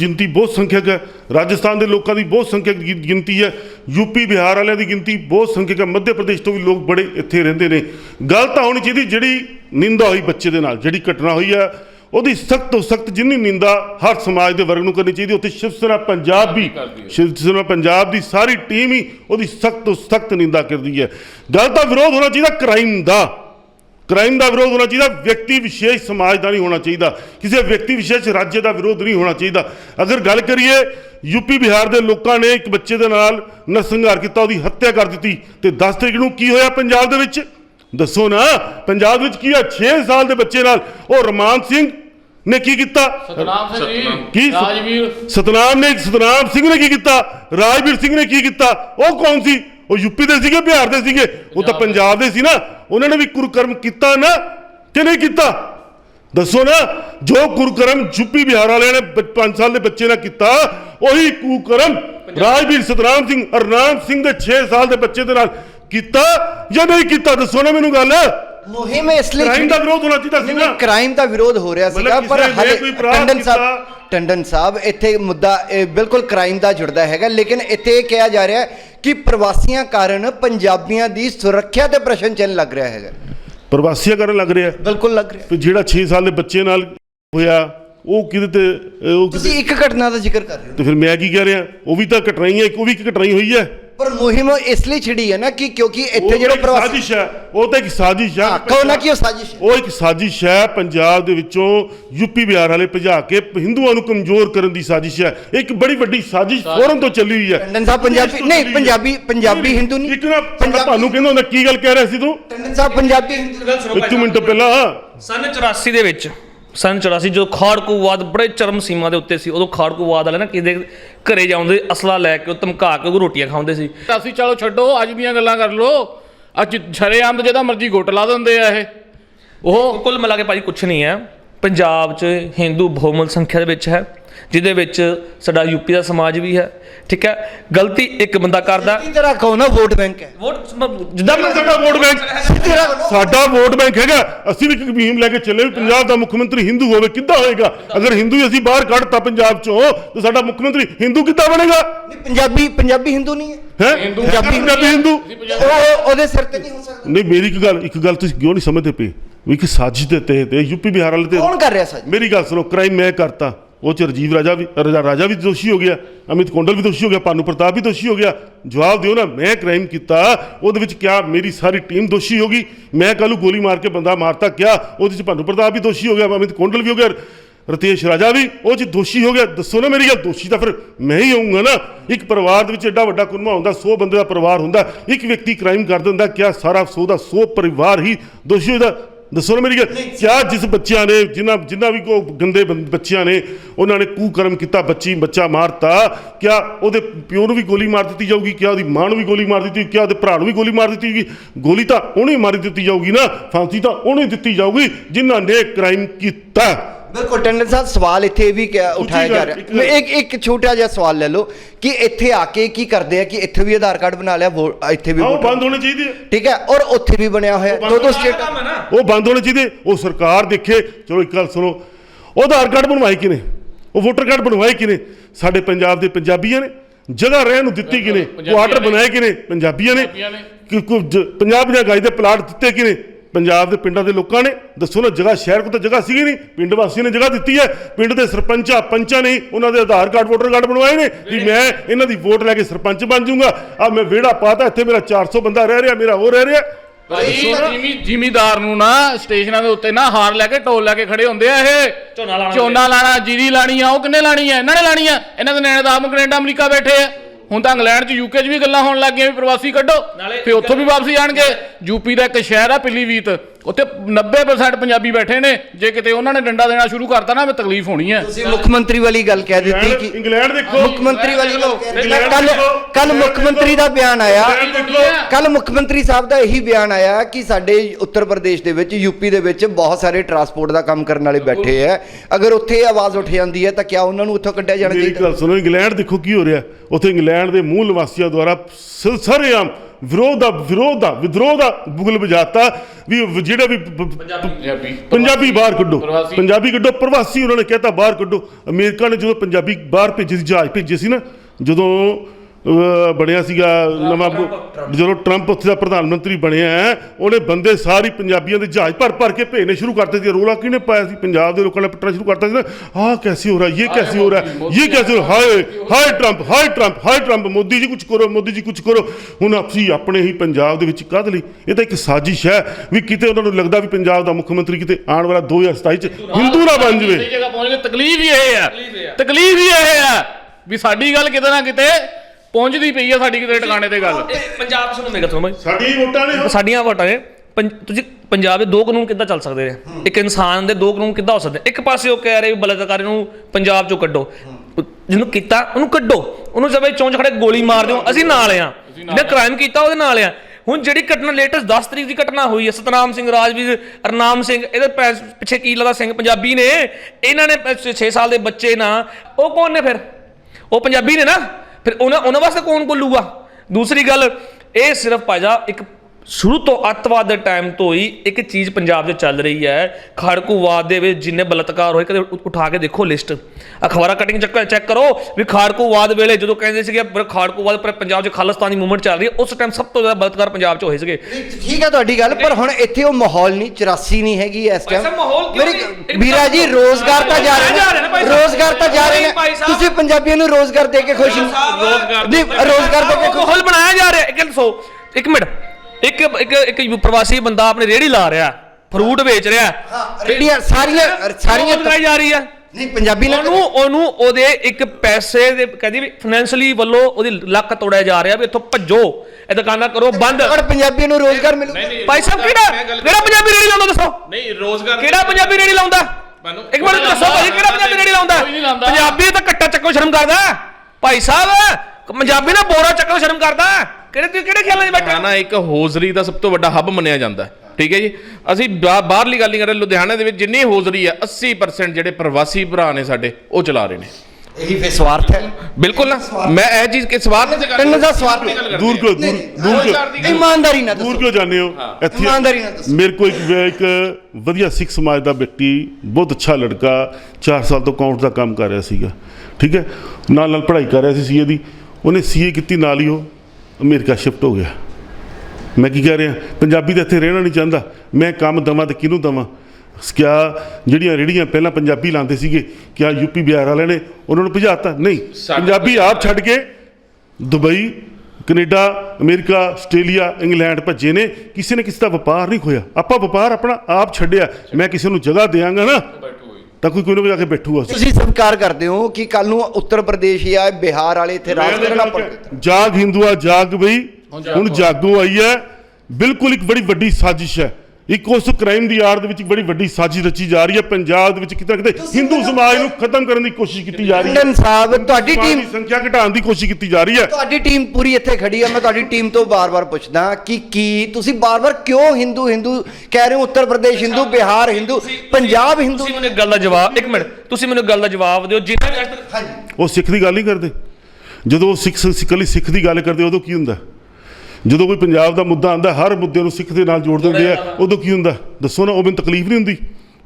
Speaker 1: ਗਿਣਤੀ ਬਹੁਤ ਸੰਖਿਅਕ ਹੈ, ਰਾਜਸਥਾਨ ਦੇ ਲੋਕਾਂ ਦੀ ਬਹੁਤ ਸੰਖਿਅਕ ਗਿ- ਗਿਣਤੀ ਹੈ ਯੂਪੀ ਬਿਹਾਰ ਵਾਲਿਆਂ ਦੀ ਗਿਣਤੀ ਬਹੁਤ ਸੰਖਿਅਕ ਹੈ, ਮੱਧ ਪ੍ਰਦੇਸ਼ ਤੋਂ ਵੀ ਲੋਕ ਬੜੇ ਇੱਥੇ ਰਹਿੰਦੇ ਨੇ। ਗੱਲ ਤਾਂ ਹੋਣੀ ਚਾਹੀਦੀ ਜਿਹੜੀ ਨਿੰਦਾ ਹੋਈ ਬੱਚੇ ਦੇ ਨਾਲ, ਜਿਹੜੀ ਘਟਨਾ ਹੋਈ ਹੈ ਉਹਦੀ ਸਖਤ ਤੋਂ ਸਖਤ ਜਿੰਨੀ ਨਿੰਦਾ ਹਰ ਸਮਾਜ ਦੇ ਵਰਗ ਨੂੰ ਕਰਨੀ ਚਾਹੀਦੀ, ਉੱਥੇ ਸ਼ਿਵ ਸੈਨਾ ਪੰਜਾਬ ਵੀ, ਸ਼ਿਵ ਸੈਨਾ ਪੰਜਾਬ ਦੀ ਸਾਰੀ ਟੀਮ ਹੀ ਉਹਦੀ ਸਖਤ ਤੋਂ ਸਖਤ ਨਿੰਦਾ ਕਰਦੀ ਹੈ। ਗੱਲ ਤਾਂ ਵਿਰੋਧ ਹੋਣਾ ਚਾਹੀਦਾ ਕ੍ਰਾਈਮ ਦਾ। ਕ੍ਰਾਈਮ ਦਾ ਵਿਰੋਧ ਹੋਣਾ ਚਾਹੀਦਾ, ਵਿਅਕਤੀ ਵਿਸ਼ੇਸ਼ ਸਮਾਜ ਦਾ ਨਹੀਂ ਹੋਣਾ ਚਾਹੀਦਾ, ਕਿਸੇ ਵਿਅਕਤੀ ਵਿਸ਼ੇਸ਼ ਰਾਜ ਦਾ ਵਿਰੋਧ ਨਹੀਂ ਹੋਣਾ ਚਾਹੀਦਾ। ਅਗਰ ਗੱਲ ਕਰੀਏ ਯੂਪੀ ਬਿਹਾਰ ਦੇ ਲੋਕਾਂ ਨੇ ਇੱਕ ਬੱਚੇ ਦੇ ਨਾਲ ਨਰਸੰਹਾਰ ਕੀਤਾ, ਉਹਦੀ ਹੱਤਿਆ ਕਰ ਦਿੱਤੀ, ਤੇ 10 ਤਰੀਕ ਨੂੰ ਕੀ ਹੋਇਆ ਪੰਜਾਬ ਦੇ ਵਿੱਚ? ਦੱਸੋ ਨਾ, ਪੰਜਾਬ ਵਿੱਚ ਕੀ ਹੋਇਆ? 6 ਸਾਲ ਦੇ ਬੱਚੇ ਨਾਲ, ਉਹ ਰਮਾਨ ਸਿੰਘ ਨੇ ਕੀ ਕੀਤਾ?
Speaker 2: ਸਤਨਾਮ ਸਿੰਘ ਜੀ
Speaker 1: ਕੀ ਸ-
Speaker 2: ਰਾਜਵੀਰ।
Speaker 1: ਸਤਨਾਮ ਨੇ ਸਤਨਾਮ ਸਿੰਘ ਨੇ ਕੀ ਕੀਤਾ? ਰਾਜਵੀਰ ਸਿੰਘ ਨੇ ਕੀ ਕੀਤਾ? ਉਹ ਕੌਣ ਸੀ? ਉਹ ਯੂਪੀ ਦੇ ਸੀਗੇ ਬਿਹਾਰ ਦੇ ਸੀਗੇ? ਉਹ ਤਾਂ ਪੰਜਾਬ ਦੇ। ਸੀ ਨਾ। ਉਹਨਾਂ ਨੇ ਵੀ ਕੁਰਕਰਮ ਕੀਤਾ ਨਾ ਕਿ ਨਹੀਂ ਕੀਤਾ? ਦੱਸੋ ਨਾ ਜੋ ਕੁਰਕਰਮ ਯੂਪੀ ਬਿਹਾਰ ਵਾਲਿਆਂ ਨੇ 5 ਸਾਲ ਦੇ ਬੱਚੇ ਨਾਲ ਕੀਤਾ ਉਹੀ ਕੁਕਰਮ ਰਾਜਵੀਰ ਸਤਨਾਮ ਸਿੰਘ ਹਰਨਾਮ ਸਿੰਘ ਦੇ 6 ਸਾਲ ਦੇ ਬੱਚੇ ਦੇ ਨਾਲ ਕੀਤਾ ਜਾਂ ਨਹੀਂ ਕੀਤਾ? ਦੱਸੋ ਨਾ ਮੈਨੂੰ ਗੱਲ।
Speaker 4: ਮੁਹਿੰਮ ਇਸ ਲਈ
Speaker 1: ਕ੍ਰਾਈਮ ਦਾ ਵਿਰੋਧ ਹੋਣਾ ਚਾਹੀਦਾ ਸੀ ਨਾ।
Speaker 4: ਕ੍ਰਾਈਮ ਦਾ ਵਿਰੋਧ ਹੋ ਰਿਹਾ ਸੀਗਾ ਪਰ ਹਲੇ ਟੰਡਨ ਸਾਹਿਬ। ਟੰਡਨ ਸਾਹਿਬ ਇੱਥੇ ਮੁੱਦਾ ਇਹ ਬਿਲਕੁਲ ਕ੍ਰਾਈਮ ਦਾ ਜੁੜਦਾ ਹੈਗਾ ਲੇਕਿਨ ਇੱਥੇ ਇਹ ਕਿਹਾ ਜਾ ਰਿਹਾ ਕਿ ਪ੍ਰਵਾਸੀਆਂ ਕਾਰਨ ਪੰਜਾਬੀਆਂ ਦੀ ਸੁਰੱਖਿਆ ਤੇ ਪ੍ਰਸ਼ਨ ਚਿੰਨ੍ਹ ਲੱਗ ਰਿਹਾ ਹੈਗਾ।
Speaker 1: ਪ੍ਰਵਾਸੀਆ ਕਰਨ ਲੱਗ ਰਿਹਾ।
Speaker 4: ਬਿਲਕੁਲ ਲੱਗ ਰਿਹਾ।
Speaker 1: ਤੇ ਜਿਹੜਾ 6 ਸਾਲ ਦੇ ਬੱਚੇ ਨਾਲ ਹੋਇਆ ਉਹ ਕਿਹਦੇ ਤੇ ਉਹ
Speaker 4: ਤੁਸੀਂ ਇੱਕ ਘਟਨਾ ਦਾ ਜ਼ਿਕਰ ਕਰ ਰਹੇ ਹੋ।
Speaker 1: ਤੇ ਫਿਰ ਮੈਂ ਕੀ ਕਹਿ ਰਿਹਾ? ਉਹ ਵੀ ਤਾਂ ਕਟਰਾਈ ਹੈ ਇੱਕ ਉਹ ਵੀ ਇੱਕ ਕਟਰਾਈ ਹੋਈ ਹੈ।
Speaker 4: ਪਰ ਮੁਹਿੰਮ ਇਸ ਲਈ ਛਿੜੀ ਹੈ ਨਾ ਕਿ ਕਿਉਂਕਿ ਇੱਥੇ ਜਿਹੜੇ ਪ੍ਰਵਾਸੀ
Speaker 1: ਸਾਜ਼ਿਸ਼ ਹੈ ਉਹ ਤਾਂ ਇੱਕ ਸਾਜ਼ਿਸ਼ ਹੈ।
Speaker 4: ਕਹੋ ਨਾ ਕਿ ਉਹ ਸਾਜ਼ਿਸ਼ ਹੈ।
Speaker 1: ਉਹ ਇੱਕ ਸਾਜ਼ਿਸ਼ ਹੈ ਪੰਜਾਬ ਦੇ ਵਿੱਚੋਂ ਯੂਪੀ ਬਿਹਾਰ ਵਾਲੇ ਭਜਾ ਕੇ ਹਿੰਦੂਆਂ ਨੂੰ ਕਮਜ਼ੋਰ ਕਰਨ ਦੀ ਸਾਜ਼ਿਸ਼ ਹੈ। ਇੱਕ ਬੜੀ ਵੱਡੀ ਸਾਜ਼ਿਸ਼ ਫੌਰਨ ਤੋਂ ਚੱਲੀ ਹੋਈ ਹੈ।
Speaker 4: ਟੰਡਨ ਸਾਹਿਬ ਪੰਜਾਬੀ ਨਹੀਂ ਪੰਜਾਬੀ ਪੰਜਾਬੀ ਹਿੰਦੂ ਨਹੀਂ।
Speaker 1: ਇੱਕ ਨਾ ਤੁਹਾਨੂੰ ਕਹਿੰਦਾ ਹੁੰਦਾ ਕੀ ਗੱਲ ਕਹਿ ਰਿਹਾ ਸੀ ਤੂੰ?
Speaker 4: ਟੰਡਨ ਸਾਹਿਬ ਪੰਜਾਬੀ ਹਿੰਦੂ
Speaker 1: ਇੱਕ ਮਿੰਟ ਪਹਿਲਾਂ
Speaker 3: ਸਨ 84 ਦੇ ਵਿੱਚ ਸਨ 84 ਜੋ ਖਾੜਕੂਵਾਦ ਬੜੇ ਚਰਮ ਸੀਮਾ ਦੇ ਉੱਤੇ ਸੀ ਉਦੋਂ ਖਾੜਕੂਵਾਦ ਵਾਲੇ ਨਾ ਕਿਤੇ ਘਰੇ ਜਾਉਂਦੇ ਅਸਲਾ ਲੈ ਕੇ ਉਹ ਧਮਕਾ ਕੇ ਉਹ ਰੋਟੀਆਂ ਖਾਉਂਦੇ ਸੀ।
Speaker 2: ਅਸੀਂ ਚਲੋ ਛੱਡੋ ਅੱਜ ਦੀਆਂ ਗੱਲਾਂ ਕਰ ਲੋ ਅੱਜ ਸ਼ਰੇਆਮ ਤੇ ਜਿਹਦਾ ਮਰਜ਼ੀ ਗੁੱਟ ਲਾ ਦਿੰਦੇ ਆ ਇਹ। ਉਹ
Speaker 3: ਕੁੱਲ ਮਿਲਾ ਕੇ ਭਾਜੀ ਕੁਛ ਨਹੀਂ ਹੈ। ਪੰਜਾਬ 'ਚ ਹਿੰਦੂ ਬਹੁਮਤ ਸੰਖਿਆ ਦੇ ਵਿੱਚ ਹੈ। ਜਿਹਦੇ ਵਿੱਚ ਸਾਡਾ ਯੂਪੀ ਦਾ ਸਮਾਜ ਵੀ ਹੈ ਠੀਕ ਹੈ? ਗਲਤੀ ਇੱਕ ਬੰਦਾ ਕਰਦਾ
Speaker 4: ਕੀ ਤਰ੍ਹਾਂ ਕਹੋ ਨਾ ਵੋਟ ਬੈਂਕ ਹੈ।
Speaker 3: ਵੋਟ ਜਿੱਦਾਂ
Speaker 1: ਜਿੱਦਾਂ ਸਾਡਾ ਵੋਟ ਬੈਂਕ ਸਾਡਾ ਵੋਟ ਬੈਂਕ ਹੈਗਾ। ਅਸੀਂ ਵੀ ਇੱਕ ਮੁਹਿੰਮ ਲੈ ਕੇ ਚੱਲੇ ਵੀ ਪੰਜਾਬ ਦਾ ਮੁੱਖ ਮੰਤਰੀ ਹਿੰਦੂ ਹੋਵੇ ਕਿੱਦਾਂ ਹੋਏਗਾ? ਅਗਰ ਹਿੰਦੂ ਹੀ ਅਸੀਂ ਬਾਹਰ ਕੱਢਤਾ ਪੰਜਾਬ ਚੋਂ ਤਾਂ ਸਾਡਾ ਮੁੱਖ ਮੰਤਰੀ ਹਿੰਦੂ ਕਿੱਦਾਂ ਬਣੇਗਾ?
Speaker 4: ਨਹੀਂ ਪੰਜਾਬੀ ਪੰਜਾਬੀ ਹਿੰਦੂ ਨਹੀਂ ਹੈ।
Speaker 1: ਹੈ? ਪੰਜਾਬੀ ਪੰਜਾਬੀ ਹਿੰਦੂ?
Speaker 4: ਉਹ ਉਹ- ਉਹਦੇ ਸਿਰ ਤੇ ਨਹੀਂ ਹੋ ਸਕਦਾ।
Speaker 1: ਨਹੀਂ ਮੇਰੀ ਇੱਕ ਗੱਲ ਇੱਕ ਗੱਲ ਤੁਸੀਂ ਕਿਉਂ ਨਹੀਂ ਸਮਝਦੇ ਪਏ? ਵੀ ਇੱਕ ਸਾਜ਼ਿਸ਼ ਦੇ ਤਹਿਤ ਯੂਪੀ ਬਿਹਾਰ ਵਾਲੇ ਤੇ
Speaker 4: ਕੌਣ ਕਰ ਰਿਹਾ ਸਾਜ
Speaker 1: ਮੇਰੀ ਗੱਲ ਸੁਣੋ ਕ੍ਰਾਈਮ ਮੈਂ ਕਰਤਾ। ਉਹ ਚ ਰਜੀਵ ਰਾਜਾ ਵੀ ਰਾਜਾ ਰਾਜਾ ਵੀ ਦੋਸ਼ੀ ਹੋ ਗਿਆ, ਅਮਿਤ ਕੋਂਡਲ ਵੀ ਦੋਸ਼ੀ ਹੋ ਗਿਆ ਪਾਨੂ ਪ੍ਰਤਾਪ ਵੀ ਦੋਸ਼ੀ ਹੋ ਗਿਆ। ਜਵਾਬ ਦਿਓ ਨਾ, ਮੈਂ ਕ੍ਰਾਈਮ ਕੀਤਾ, ਉਹਦੇ ਵਿੱਚ ਕਿਆ ਮੇਰੀ ਸਾਰੀ ਟੀਮ ਦੋਸ਼ੀ ਹੋ ਗਈ? ਮੈਂ ਕੱਲੂ ਗੋਲੀ ਮਾਰ ਕੇ ਬੰਦਾ ਮਾਰਤਾ ਕਿਆ? ਉਹਦੇ ਚ ਪਾਨੂ ਪ੍ਰਤਾਪ ਵੀ ਦੋਸ਼ੀ ਹੋ ਗਿਆ, ਅਮਿਤ ਕੋਂਡਲ ਵੀ ਹੋ ਗਿਆ, ਰਤੇਸ਼ ਰਾਜਾ ਵੀ, ਉਹ ਚ ਦੋਸ਼ੀ ਹੋ ਗਿਆ। ਦੱਸੋ ਨਾ ਮੇਰੀ ਗੱਲ, ਦੋਸ਼ੀ ਤਾਂ ਫਿਰ ਮੈਂ ਹੀ ਹੋਊਂਗਾ ਨਾ। ਇੱਕ ਪਰਿਵਾਰ ਦੇ ਵਿੱਚ ਐਡਾ ਵੱਡਾ ਕੁਨਮਾ ਹੁੰਦਾ 100 ਬੰਦੇ ਦਾ ਪਰਿਵਾਰ ਹੁੰਦਾ, ਇੱਕ ਵਿਅਕਤੀ ਕ੍ਰਾਈਮ ਕਰ ਦਿੰਦਾ, ਕਿਆ ਸਾਰਾ 100 ਦਾ 100 ਪਰਿਵਾਰ ਹੀ ਦੋਸ਼ੀ ਹੁੰਦਾ ਦੱਸੋ ਨਾ ਮੇਰੀ ਗੱਲ ਕਿਆ ਜਿਸ ਬੱਚਿਆਂ ਨੇ ਜਿਨ੍ਹਾਂ ਜਿਨ੍ਹਾਂ ਵੀ ਕੋ ਗੰਦੇ ਬੰ- ਬੱਚਿਆਂ ਨੇ ਉਹਨਾਂ ਨੇ ਕੁਕਰਮ ਕੀਤਾ ਬੱਚੀ ਬੱਚਾ ਮਾਰਤਾ ਕਿਆ ਉਹਦੇ ਪਿਓ ਨੂੰ ਵੀ ਗੋਲੀ ਮਾਰ ਦਿੱਤੀ ਜਾਊਗੀ ਕਿਆ ਉਹਦੀ ਮਾਂ ਨੂੰ ਵੀ ਗੋਲੀ ਮਾਰ ਦਿੱਤੀ ਕਿਆ ਉਹਦੇ ਭਰਾ ਨੂੰ ਵੀ ਗੋਲੀ ਮਾਰ ਦਿੱਤੀ ਜਾਊਗੀ ਗੋਲੀ ਤਾਂ ਉਹਨੂੰ ਹੀ ਮਾਰੀ ਦਿੱਤੀ ਜਾਊਗੀ ਨਾ ਫਾਂਸੀ ਤਾਂ ਉਹਨੂੰ ਹੀ ਦਿੱਤੀ ਜਾਊਗੀ ਜਿਨ੍ਹਾਂ ਨੇ ਕ੍ਰਾਈਮ ਕੀਤਾ।
Speaker 4: ਬਿਲਕੁਲ। ਟੰਡਨ ਸਾਹਿਬ ਸਵਾਲ ਇੱਥੇ ਵੀ ਕਿਆ ਉਠਾਇਆ ਜਾ
Speaker 1: ਗੱਲ,
Speaker 4: ਰਿਹਾ।
Speaker 1: ਇੱਕ
Speaker 4: ਮੈਂ ਇੱਕ ਇੱਕ ਛੋਟਾ ਜਿਹਾ ਸਵਾਲ ਲੈ ਲਓ ਕਿ ਇੱਥੇ ਆ ਕੇ ਕੀ ਕਰਦੇ ਆ ਕਿ ਇੱਥੇ ਵੀ ਆਧਾਰ ਕਾਰਡ ਬਣਾ ਲਿਆ ਵੋ- ਇੱਥੇ ਵੀ
Speaker 1: ਹਾਂ ਉਹ ਬੰਦ ਹੋਣੇ ਚਾਹੀਦੇ ਆ
Speaker 4: ਠੀਕ ਹੈ ਔਰ ਉੱਥੇ ਵੀ ਬਣਿਆ ਹੋਇਆ ਦੋ ਦੋ ਸਟੇਟ
Speaker 1: ਉਹ ਬੰਦ ਹੋਣੇ ਚਾਹੀਦੇ ਉਹ ਸਰਕਾਰ ਦੇਖੇ ਚਲੋ ਇੱਕ ਗੱਲ ਸੁਣੋ। ਉਹ ਆਧਾਰ ਕਾਰਡ ਬਣਵਾਏ ਕਿਨੇ? ਉਹ ਵੋਟਰ ਕਾਰਡ ਬਣਵਾਏ ਕਿਨੇ? ਸਾਡੇ ਪੰਜਾਬ ਦੇ ਪੰਜਾਬੀਆਂ ਨੇ। ਜਗ੍ਹਾ ਰਹਿਣ ਨੂੰ ਦਿੱਤੀ ਕਿਨੇ?
Speaker 2: ਪੰਜਾਬੀਆਂ
Speaker 1: ਕੁਆਟਰ
Speaker 2: ਨੇ।
Speaker 1: ਬਣਾਏ ਕਿਨੇ? ਪੰਜਾਬੀਆਂ ਨੇ।
Speaker 2: ਪੰਜਾਬੀਆਂ ਨੇ।
Speaker 1: ਕਿ ਕੁਝ ਪੰਜਾਬ ਦੀਆਂ ਗਾਈ ਦੇ ਪਲਾਟ ਦਿੱਤੇ ਕਿਨੇ? ਪੰਜਾਬ ਦੇ ਪਿੰਡਾਂ ਦੇ ਲੋਕਾਂ ਨੇ ਦੱਸੋ ਨਾ ਜਗ੍ਹਾ ਸ਼ਹਿਰ ਕੋ ਤਾਂ ਜਗ੍ਹਾ ਸੀਗੀ ਨਹੀਂ ਪਿੰਡ ਵਾਸੀਆਂ ਨੇ ਜਗ੍ਹਾ ਦਿੱਤੀ ਹੈ ਪਿੰਡ ਦੇ ਸਰਪੰਚਾਂ ਪੰਚਾਂ ਨੇ ਉਹਨਾਂ ਦੇ ਆਧਾਰ ਕਾਰਡ ਵੋਟਰ ਕਾਰਡ ਬਣਵਾਏ ਨੇ ਵੀ ਮੈਂ ਇਹਨਾਂ ਦੀ ਵੋਟ ਲੈ ਕੇ ਸਰਪੰਚ ਬਣ ਜਾਊਂਗਾ। ਆ ਮੈਂ ਵਿਹੜਾ ਪਾਤਾ ਇੱਥੇ ਮੇਰਾ 400 ਬੰਦਾ ਰਹਿ ਰਿਹਾ ਮੇਰਾ ਉਹ ਰਹਿ ਰਿਹਾ।
Speaker 2: ਭਾਈ ਜ਼ਿਮੀ ਜ਼ਿਮੀਦਾਰ ਨੂੰ ਨਾ ਸਟੇਸ਼ਨਾਂ ਦੇ ਉੱਤੇ ਨਾ ਹਾਰ ਲੈ ਕੇ ਢੋਲ ਲੈ ਕੇ ਖੜੇ ਹੁੰਦੇ ਆ ਇਹ।
Speaker 3: ਝੋਨਾ ਲਾਉਣਾ
Speaker 2: ਝੋਨਾ ਲਾਣਾ ਜੀਰੀ ਲਾਣੀ ਆ ਉਹ ਕਿੰਨੇ ਲਾਣੀ ਆ? ਇਹਨਾਂ ਨੇ ਲਾਣੀ ਆ? ਇਹਨਾਂ ਦੇ ਨੈਣ ਦਾ ਕੈਨੇਡਾ ਅਮਰੀਕਾ ਬੈਠੇ ਆ। ਹੁਣ ਤਾਂ ਇੰਗਲੈਂਡ 'ਚ ਯੂਕੇ 'ਚ ਵੀ ਗੱਲਾਂ ਹੋਣ ਲੱਗ ਗਈਆਂ ਵੀ ਪ੍ਰਵਾਸੀ ਕੱਢੋ
Speaker 3: ਨਾਲੇ
Speaker 2: ਫੇ ਉੱਥੋਂ ਵੀ ਵਾਪਸੀ ਆਣਗੇ ਯੂਪੀ ਦਾ ਇੱਕ ਸ਼ਹਿਰ ਆ ਪਿੱਲੀਵੀਤ। ਉੱਥੇ 90% ਪੰਜਾਬੀ ਬੈਠੇ ਨੇ। ਜੇ ਕਿਤੇ ਉਹਨਾਂ ਨੇ ਡੰਡਾ ਦੇਣਾ ਸ਼ੁਰੂ ਕਰਤਾ ਨਾ ਵੀ ਤਕਲੀਫ ਹੋਣੀ ਹੈ।
Speaker 4: ਤੁਸੀਂ ਮੁੱਖ ਮੰਤਰੀ ਵਾਲੀ ਗੱਲ ਕਹਿ ਦਿੱਤੀ ਕਿ
Speaker 1: ਇੰਗਲੈਂਡ ਦੇਖੋ।
Speaker 4: ਮੁੱਖ ਮੰਤਰੀ ਵਾਲੀ ਕੱਲ। ਕੱਲ ਮੁੱਖ ਮੰਤਰੀ ਦਾ ਬਿਆਨ ਆਇਆ। ਕੱਲ ਮੁੱਖ ਮੰਤਰੀ ਸਾਹਿਬ ਦਾ ਇਹੀ ਬਿਆਨ ਆਇਆ ਕਿ ਸਾਡੇ ਉੱਤਰ ਪ੍ਰਦੇਸ਼ ਦੇ ਵਿੱਚ ਯੂਪੀ ਦੇ ਵਿੱਚ ਬਹੁਤ ਸਾਰੇ ਟਰਾਂਸਪੋਰਟ ਦਾ ਕੰਮ ਕਰਨ ਵਾਲੇ ਬੈਠੇ ਹੈ। ਅਗਰ ਉੱਥੇ ਆਵਾਜ਼ ਉੱਠ ਜਾਂਦੀ ਹੈ ਤਾਂ ਕਿਆ ਉਹਨਾਂ ਨੂੰ ਉੱਥੋਂ ਕੱਢਿਆ ਜਾਣਾ ਚਾਹੀਦਾ?
Speaker 1: ਗੱਲ ਸੁਣੋ ਇੰਗਲੈਂਡ ਦੇਖੋ ਕੀ ਹੋ ਰਿਹਾ। ਉੱਥੇ ਇੰਗਲੈਂਡ ਦੇ ਮੂਲ ਨਿਵਾਸੀਆਂ ਦੁਆਰਾ ਸ- ਸਰੇਆਮ ਵਿਰੋਧ ਦਾ ਵਿਰੋਧ ਦਾ ਵਿਦਰੋਹ ਦਾ ਬੁਗਲ ਵਜਾਤਾ ਵੀ ਜਿਹੜੇ ਵੀ
Speaker 2: ਪੰਜਾਬੀ
Speaker 1: ਪੰਜਾਬੀ। ਬਾਹਰ ਕੱਢੋ। ਪੰਜਾਬੀ ਕੱਢੋ ਪ੍ਰਵਾਸੀ ਉਹਨਾਂ ਨੇ ਕਹਿਤਾ ਬਾਹਰ ਕੱਢੋ। ਅਮਰੀਕਾ ਨੇ ਜਦੋਂ ਪੰਜਾਬੀ ਬਾਹਰ ਭੇਜੇ ਸੀ ਜਹਾਜ਼ ਭੇਜੇ ਸੀ ਨਾ ਜਦੋਂ ਬਣਿਆ ਸੀਗਾ ਨਵਾਂ ਜਦੋਂ ਟਰੰਪ ਉੱਥੇ ਦਾ ਪ੍ਰਧਾਨ ਮੰਤਰੀ ਬਣਿਆ ਉਹਨੇ ਬੰਦੇ ਸਾਰੀ ਪੰਜਾਬੀਆਂ ਦੇ ਜਹਾਜ਼ ਭਰ ਭਰ ਕੇ ਭੇਜਨੇ ਸ਼ੁਰੂ ਕਰਤੇ ਸੀ। ਰੋਲਾ ਕਿਹਨੇ ਪਾਇਆ ਸੀ? ਪੰਜਾਬ ਦੇ ਲੋਕਾਂ ਨੇ ਪਟਣਾ ਸ਼ੁਰੂ ਕਰਤਾ ਸੀ ਆਹ ਕੈਸੀ ਹੋ ਰਹਾ? ਇਹ ਕੈਸੀ ਹੋ ਰਹਾ? ਇਹ ਕੈਸੀ ਹਾਏ ਹਾਏ ਟਰੰਪ ਹਾਏ ਟਰੰਪ ਹਾਏ ਟਰੰਪ ਮੋਦੀ ਜੀ ਕੁਝ ਕਰੋ ਮੋਦੀ ਜੀ ਕੁਝ ਕਰੋ। ਹੁਣ ਆਪਸੀ ਆਪਣੇ ਹੀ ਪੰਜਾਬ ਦੇ ਵਿੱਚ ਕਾਹਦ ਲਈ? ਇਹ ਤਾਂ ਇੱਕ ਸਾਜ਼ਿਸ਼ ਹੈ ਵੀ ਕਿਤੇ ਉਹਨਾਂ ਨੂੰ ਲੱਗਦਾ ਵੀ ਪੰਜਾਬ ਦਾ ਮੁੱਖ ਮੰਤਰੀ ਕਿਤੇ ਆਉਣ ਵਾਲਾ 2027 ਚ ਹਿੰਦੂ ਨਾ ਬਣ ਜਵੇ।
Speaker 2: ਤਕਲੀਫ ਹੀ ਇਹ ਹੈ। ਤਕਲੀਫ ਹੀ ਇਹ ਹੈ ਵੀ ਸਾਡੀ ਗੱਲ ਕਿਤੇ ਨਾ ਕਿਤੇ ਪਹੁੰਚਦੀ ਪਈ ਆ ਸਾਡੀ ਕਿਤੇ ਟਿਕਾਣੇ ਤੇ ਗੱਲ।
Speaker 3: ਇਹ ਪੰਜਾਬ ਸੁਣੋ ਮੇਰੀ ਗੱਲ ਸੁਣੋ ਬਾਈ
Speaker 1: ਸਾਡੀ ਵੋਟਾਂ ਨੇ
Speaker 3: ਸਾਡੀਆਂ ਵੋਟਾਂ ਨੇ। ਤੁਸੀਂ ਪੰਜਾਬ ਦੇ ਦੋ ਕਾਨੂੰਨ ਕਿੱਦਾਂ ਚੱਲ ਸਕਦੇ ਨੇ? ਇੱਕ ਇਨਸਾਨ ਦੇ ਦੋ ਕਾਨੂੰਨ ਕਿੱਦਾਂ ਹੋ ਸਕਦੇ? ਇੱਕ ਪਾਸੇ ਉਹ ਕਹਿ ਰਹੇ ਵੀ ਬਲਾਤਕਾਰੀ ਨੂੰ ਪੰਜਾਬ ਚੋਂ ਕੱਢੋ। ਜਿਹਨੂੰ ਕੀਤਾ ਉਹਨੂੰ ਕੱਢੋ। ਉਹਨੂੰ ਸਭੇ ਚੌਂਚ ਖੜੇ ਗੋਲੀ ਮਾਰ ਦਿਓ ਅਸੀਂ ਨਾਲ ਆ। ਜਿਹਨੇ ਕ੍ਰਾਈਮ ਕੀਤਾ ਉਹਦੇ ਨਾਲ ਆ। ਹੁਣ ਜਿਹੜੀ ਘਟਨਾ ਲੇਟੈਸਟ 10 ਤਰੀਕ ਦੀ ਘਟਨਾ ਹੋਈ ਹੈ ਸਤਨਾਮ ਸਿੰਘ ਰਾਜਵੀਰ ਅਰਨਾਮ ਸਿੰਘ ਇਹਦੇ ਪਿੱਛੇ ਕੀ ਲੱਗਦਾ ਸਿੰਘ ਪੰਜਾਬੀ ਨੇ? ਇਹਨਾਂ ਨੇ 6 ਸਾਲ ਦੇ ਬੱਚੇ ਨਾ ਉਹ ਕੌਣ ਨੇ ਫਿਰ? ਉਹ ਪੰਜਾਬੀ ਨੇ ਨਾ? ਫਿਰ ਉਹਨਾਂ ਉਹਨਾਂ ਵਾਸਤੇ ਕੌਣ ਬੋਲੂਗਾ ਦੂਸਰੀ ਗੱਲ ਇਹ ਸਿਰਫ ਭਾਜਾ ਇੱਕ ਸ਼ੁਰੂ ਤੋਂ ਅੱਤਵਾਦ ਦੇ ਟਾਈਮ ਤੋਂ ਹੀ ਇੱਕ ਚੀਜ਼ ਪੰਜਾਬ 'ਚ ਚੱਲ ਰਹੀ ਹੈ। ਖਾੜਕੂਵਾਦ ਦੇ ਵਿੱਚ ਜਿੰਨੇ ਬਲਤਕਾਰ ਹੋਏ ਕਦੇ ਉਠਾ ਕੇ ਦੇਖੋ ਲਿਸਟ ਅਖਬਾਰਾਂ ਕਟਿੰਗ ਚੱਕ ਚੈੱਕ ਕਰੋ ਵੀ ਖਾੜਕੂਵਾਦ ਵੇਲੇ ਜਦੋਂ ਕਹਿੰਦੇ ਸੀਗੇ ਪਰ ਖਾੜਕੂਵਾਦ ਪਰ ਪੰਜਾਬ 'ਚ ਖਾਲਿਸਤਾਨੀ ਮੂਵਮੈਂਟ ਚੱਲ ਰਹੀ ਹੈ ਉਸ ਟਾਈਮ ਸਭ ਤੋਂ ਜ਼ਿਆਦਾ ਬਲਤਕਾਰ ਪੰਜਾਬ 'ਚ ਹੋਏ ਸੀਗੇ।
Speaker 4: ਠੀਕ ਹੈ ਤੁਹਾਡੀ ਗੱਲ ਪਰ ਹੁਣ ਇੱਥੇ ਉਹ ਮਾਹੌਲ ਨਹੀਂ 84 ਨਹੀਂ ਹੈਗੀ ਇਸ ਟਾਈਮ ਮੇਰੀ ਵੀਰਾ ਜੀ ਰੋਜ਼ਗਾਰ ਤਾਂ ਜਾ ਰਹੇ
Speaker 3: ਨੇ।
Speaker 4: ਰੋਜ਼ਗਾਰ ਤਾਂ ਜਾ ਰਹੇ ਨੇ। ਤੁਸੀਂ ਪੰਜਾਬੀਆਂ ਨੂੰ ਰੋਜ਼ਗਾਰ ਦੇ ਕੇ ਖੁਸ਼ ਨਹੀਂ
Speaker 3: ਰੋਜ਼ਗਾਰ
Speaker 4: ਨਹੀਂ ਰੋਜ਼ਗਾਰ ਦੇ ਕੇ ਖੁਸ਼
Speaker 3: ਮਾਹੌਲ ਬਣਾਇਆ ਜਾ ਰਿਹਾ। ਇੱਕ ਦੱਸੋ ਇੱਕ ਮਿੰਟ। ਇੱਕ ਇੱਕ ਇੱਕ ਪ੍ਰਵਾਸੀ ਬੰਦਾ ਆਪਣੀ ਰੇੜੀ ਲਾ ਰਿਹਾ ਫਰੂਟ ਵੇਚ ਰਿਹਾ।
Speaker 4: ਰੇੜੀਆਂ ਸਾਰੀਆਂ ਸਾਰੀਆਂ
Speaker 3: ਲਗਾਈ ਜਾ ਰਹੀ ਹੈ।
Speaker 4: ਨਹੀਂ ਪੰਜਾਬੀ ਨਾਲ
Speaker 3: ਉਹਨੂੰ ਉਹਨੂੰ ਉਹਦੇ ਇੱਕ ਪੈਸੇ ਦੇ ਕਹਿੰਦੀ ਵੀ ਫਾਈਨੈਂਸ਼ਲੀ ਵੱਲੋਂ ਉਹਦੀ ਲੱਕ ਤੋੜਿਆ ਜਾ ਰਿਹਾ ਵੀ ਇੱਥੋਂ ਭੱਜੋ ਇਹ ਦੁਕਾਨਾਂ ਕਰੋ ਬੰਦ।
Speaker 4: ਅਗਰ ਪੰਜਾਬੀਆਂ ਨੂੰ ਰੋਜ਼ਗਾਰ ਮਿਲੂ
Speaker 3: ਭਾਈ ਸਾਹਿਬ ਕਿਹੜਾ ਕਿਹੜਾ ਪੰਜਾਬੀ ਰੇੜੀ ਲਾਉਂਦਾ ਦੱਸੋ?
Speaker 2: ਨਹੀਂ ਰੋਜ਼ਗਾਰ
Speaker 3: ਕਿਹੜਾ ਪੰਜਾਬੀ ਰੇੜੀ ਲਾਉਂਦਾ?
Speaker 2: ਮੈਨੂੰ-
Speaker 3: ਇੱਕ ਮਿੰਟ ਦੱਸੋ ਭਾਈ ਕਿਹੜਾ ਪੰਜਾਬੀ ਰੇੜੀ ਲਾਉਂਦਾ। ਪੰਜਾਬੀ ਤਾਂ ਕੱਟਾ ਚੱਕੋ ਸ਼ਰਮ ਕਰਦਾ। ਭਾਈ ਸਾਹਿਬ ਪੰਜਾਬੀ ਨਾ ਬੋਰਾ ਚੱਕੋ ਸ਼ਰਮ ਕਰਦਾ। ਕਿਹੜੇ ਤੁਸੀਂ ਕਿਹੜੇ ਖਿਆਲਾਂ 'ਚ ਬੈਠੇ? ਹੋ?
Speaker 2: ਲੁਧਿਆਣਾ ਇੱਕ ਹੋਜ਼ਰੀ ਦਾ ਸਭ ਤੋਂ ਵੱਡਾ ਹੱਬ ਮੰਨਿਆ ਜਾਂਦਾ ਹੈ। ਠੀਕ ਹੈ ਜੀ? ਅਸੀਂ ਬਾ- ਬਾਹਰਲੀ ਗੱਲ ਨਹੀਂ ਕਰ ਰਹੇ ਲੁਧਿਆਣਾ ਦੇ ਵਿੱਚ ਜਿੰਨੀ ਹੋਜ਼ਰੀ ਹੈ 80% ਜਿਹੜੇ ਪ੍ਰਵਾਸੀ ਭਰਾ ਨੇ ਸਾਡੇ ਉਹ ਚਲਾ ਰਹੇ ਨੇ।
Speaker 4: ਇਹੀ ਫੇ ਸਵਾਰਥ ਹੈ।
Speaker 2: ਬਿਲਕੁਲ ਨਾ ਮੈਂ ਇਹ ਚੀਜ਼ ਕਿ ਸਵਾਲ
Speaker 4: ਤੈਨੂੰ ਦਾ ਸਵਾਲ
Speaker 1: ਦੂਰ ਕਿਉਂ ਦੂਰ ਦੂਰ ਕਿਉਂ
Speaker 4: ਇਮਾਨਦਾਰੀ ਨਾਲ
Speaker 1: ਦੂਰ
Speaker 4: ਦੱਸੋ।
Speaker 1: ਕਿਉਂ ਜਾਂਦੇ ਹੋ? ਇੱਥੇ
Speaker 4: ਇਮਾਨਦਾਰੀ ਨਾਲ ਦੱਸੋ।
Speaker 1: ਮੇਰੇ ਕੋਲ ਇੱਕ ਇੱਕ ਵਧੀਆ ਸਿੱਖ ਸਮਾਜ ਦਾ ਵਿਅਕਤੀ ਬਹੁਤ ਅੱਛਾ ਲੜਕਾ 4 ਸਾਲ ਤੋਂ ਅਕਾਊਂਟ ਦਾ ਕੰਮ ਕਰ ਰਿਹਾ ਸੀਗਾ ਠੀਕ ਹੈ? ਨਾਲ ਨਾਲ ਪੜ੍ਹਾਈ ਕਰ ਰਿਹਾ ਸੀ ਸੀਏ ਦੀ। ਉਹਨੇ ਸੀਏ ਕੀਤੀ ਨਾਲ ਹੀ ਉਹ। ਅਮਰੀਕਾ ਸ਼ਿਫਟ ਹੋ ਗਿਆ। ਮੈਂ ਕੀ ਕਹਿ ਰਿਹਾ? ਪੰਜਾਬੀ ਤਾਂ ਇੱਥੇ ਰਹਿਣਾ ਨਹੀਂ ਚਾਹੁੰਦਾ। ਮੈਂ ਕੰਮ ਦਵਾਂ ਤੇ ਕਿਹਨੂੰ ਦਵਾਂ? ਕਿਆ ਜਿਹੜੀਆਂ ਰੇੜੀਆਂ ਪਹਿਲਾਂ ਪੰਜਾਬੀ ਲਾਉਂਦੇ ਸੀਗੇ ਕਿਆ ਯੂਪੀ ਬਿਹਾਰ ਵਾਲਿਆਂ ਨੇ ਉਹਨਾਂ ਨੂੰ ਭਜਾਤਾ? ਨਹੀਂ। ਪੰਜਾਬੀ ਆਪ ਛੱਡ ਕੇ Dubai Canada America Australia England ਭੱਜੇ ਨੇ। ਕਿਸੇ ਨੇ ਕਿਸੇ ਦਾ ਵਪਾਰ ਨਹੀਂ ਖੋਇਆ ਆਪਾਂ ਵਪਾਰ ਆਪਣਾ ਆਪ ਛੱਡਿਆ। ਮੈਂ ਕਿਸੇ ਨੂੰ ਜਗ੍ਹਾ ਦਿਆਂਗਾ ਨਾ। ਤਾਂ ਕੋਈ ਕੋਈ ਨਾ ਕੋਈ ਆ ਕੇ ਬੈਠੂਗਾ
Speaker 4: ਤੁਸੀਂ ਸਵੀਕਾਰ ਕਰਦੇ ਹੋ ਕਿ ਕੱਲ ਨੂੰ ਉੱਤਰ ਪ੍ਰਦੇਸ਼ ਜਾਂ ਬਿਹਾਰ ਵਾਲੇ ਇੱਥੇ ਰਾਜ ਕਰਨ ਆਪਾਂ
Speaker 1: ਜਾਗ ਹਿੰਦੂਆ ਜਾਗ ਬਈ। ਹੁਣ ਜਾਗੋ ਆਈ ਹੈ। ਬਿਲਕੁਲ ਇੱਕ ਬੜੀ ਵੱਡੀ ਸਾਜ਼ਿਸ਼ ਹੈ। ਇੱਕ ਉਸ ਕ੍ਰਾਈਮ ਦੀ ਆੜ ਦੇ ਵਿੱਚ ਇੱਕ ਬੜੀ ਵੱਡੀ ਸਾਜ਼ਿਸ਼ ਰਚੀ ਜਾ ਰਹੀ ਹੈ। ਪੰਜਾਬ ਦੇ ਵਿੱਚ ਕਿਤੇ ਨਾ ਕਿਤੇ ਹਿੰਦੂ ਸਮਾਜ ਨੂੰ ਖਤਮ ਕਰਨ ਦੀ ਕੋਸ਼ਿਸ਼ ਕੀਤੀ ਜਾ ਰਹੀ ਹੈ।
Speaker 4: ਟੰਡਨ ਸਾਹਿਬ ਤੁਹਾਡੀ ਟੀਮ
Speaker 1: ਦੀ ਸੰਖਿਆ ਘਟਾਉਣ ਦੀ ਕੋਸ਼ਿਸ਼ ਕੀਤੀ ਜਾ ਰਹੀ ਹੈ।
Speaker 4: ਤੁਹਾਡੀ ਟੀਮ ਪੂਰੀ ਇੱਥੇ ਖੜੀ ਹੈ। ਮੈਂ ਤੁਹਾਡੀ ਟੀਮ ਤੋਂ ਬਾਰ-ਬਾਰ ਪੁੱਛਦਾ ਕਿ ਕੀ ਤੁਸੀਂ ਬਾਰ-ਬਾਰ ਕਿਉਂ ਹਿੰਦੂ ਹਿੰਦੂ ਕਹਿ ਰਹੇ ਹੋ? ਉੱਤਰ ਪ੍ਰਦੇਸ਼ ਹਿੰਦੂ ਬਿਹਾਰ ਹਿੰਦੂ ਪੰਜਾਬ ਹਿੰਦੂ
Speaker 3: ਤੁਸੀਂ ਮੈਨੂੰ ਇੱਕ ਗੱਲ ਦਾ ਜਵਾਬ ਇੱਕ ਮਿੰਟ। ਤੁਸੀਂ ਮੈਨੂੰ ਗੱਲ ਦਾ ਜਵਾਬ ਦਿਓ। ਜਿੰਨਾ ਵੀ ਅੱਜ ਤੱਕ
Speaker 4: ਹਾਂਜੀ।
Speaker 1: ਉਹ ਸਿੱਖ ਦੀ ਗੱਲ ਨਹੀਂ ਕਰਦੇ। ਜਦੋਂ ਉਹ ਸਿੱਖ ਸਿੱਖ ਦੀ ਗੱਲ ਕਰਦੇ ਉਦੋਂ ਕੀ ਹੁੰਦਾ? ਜਦੋਂ ਕੋਈ ਪੰਜਾਬ ਦਾ ਮੁੱਦਾ ਆਂਦਾ ਹਰ ਮੁੱਦੇ ਨੂੰ ਸਿੱਖ ਦੇ ਨਾਲ ਜੋੜ ਦਿੰਦੇ ਆ ਉਦੋਂ ਕੀ ਹੁੰਦਾ? ਦੱਸੋ ਨਾ ਉਹ ਮੈਨੂੰ ਤਕਲੀਫ ਨਹੀਂ ਹੁੰਦੀ।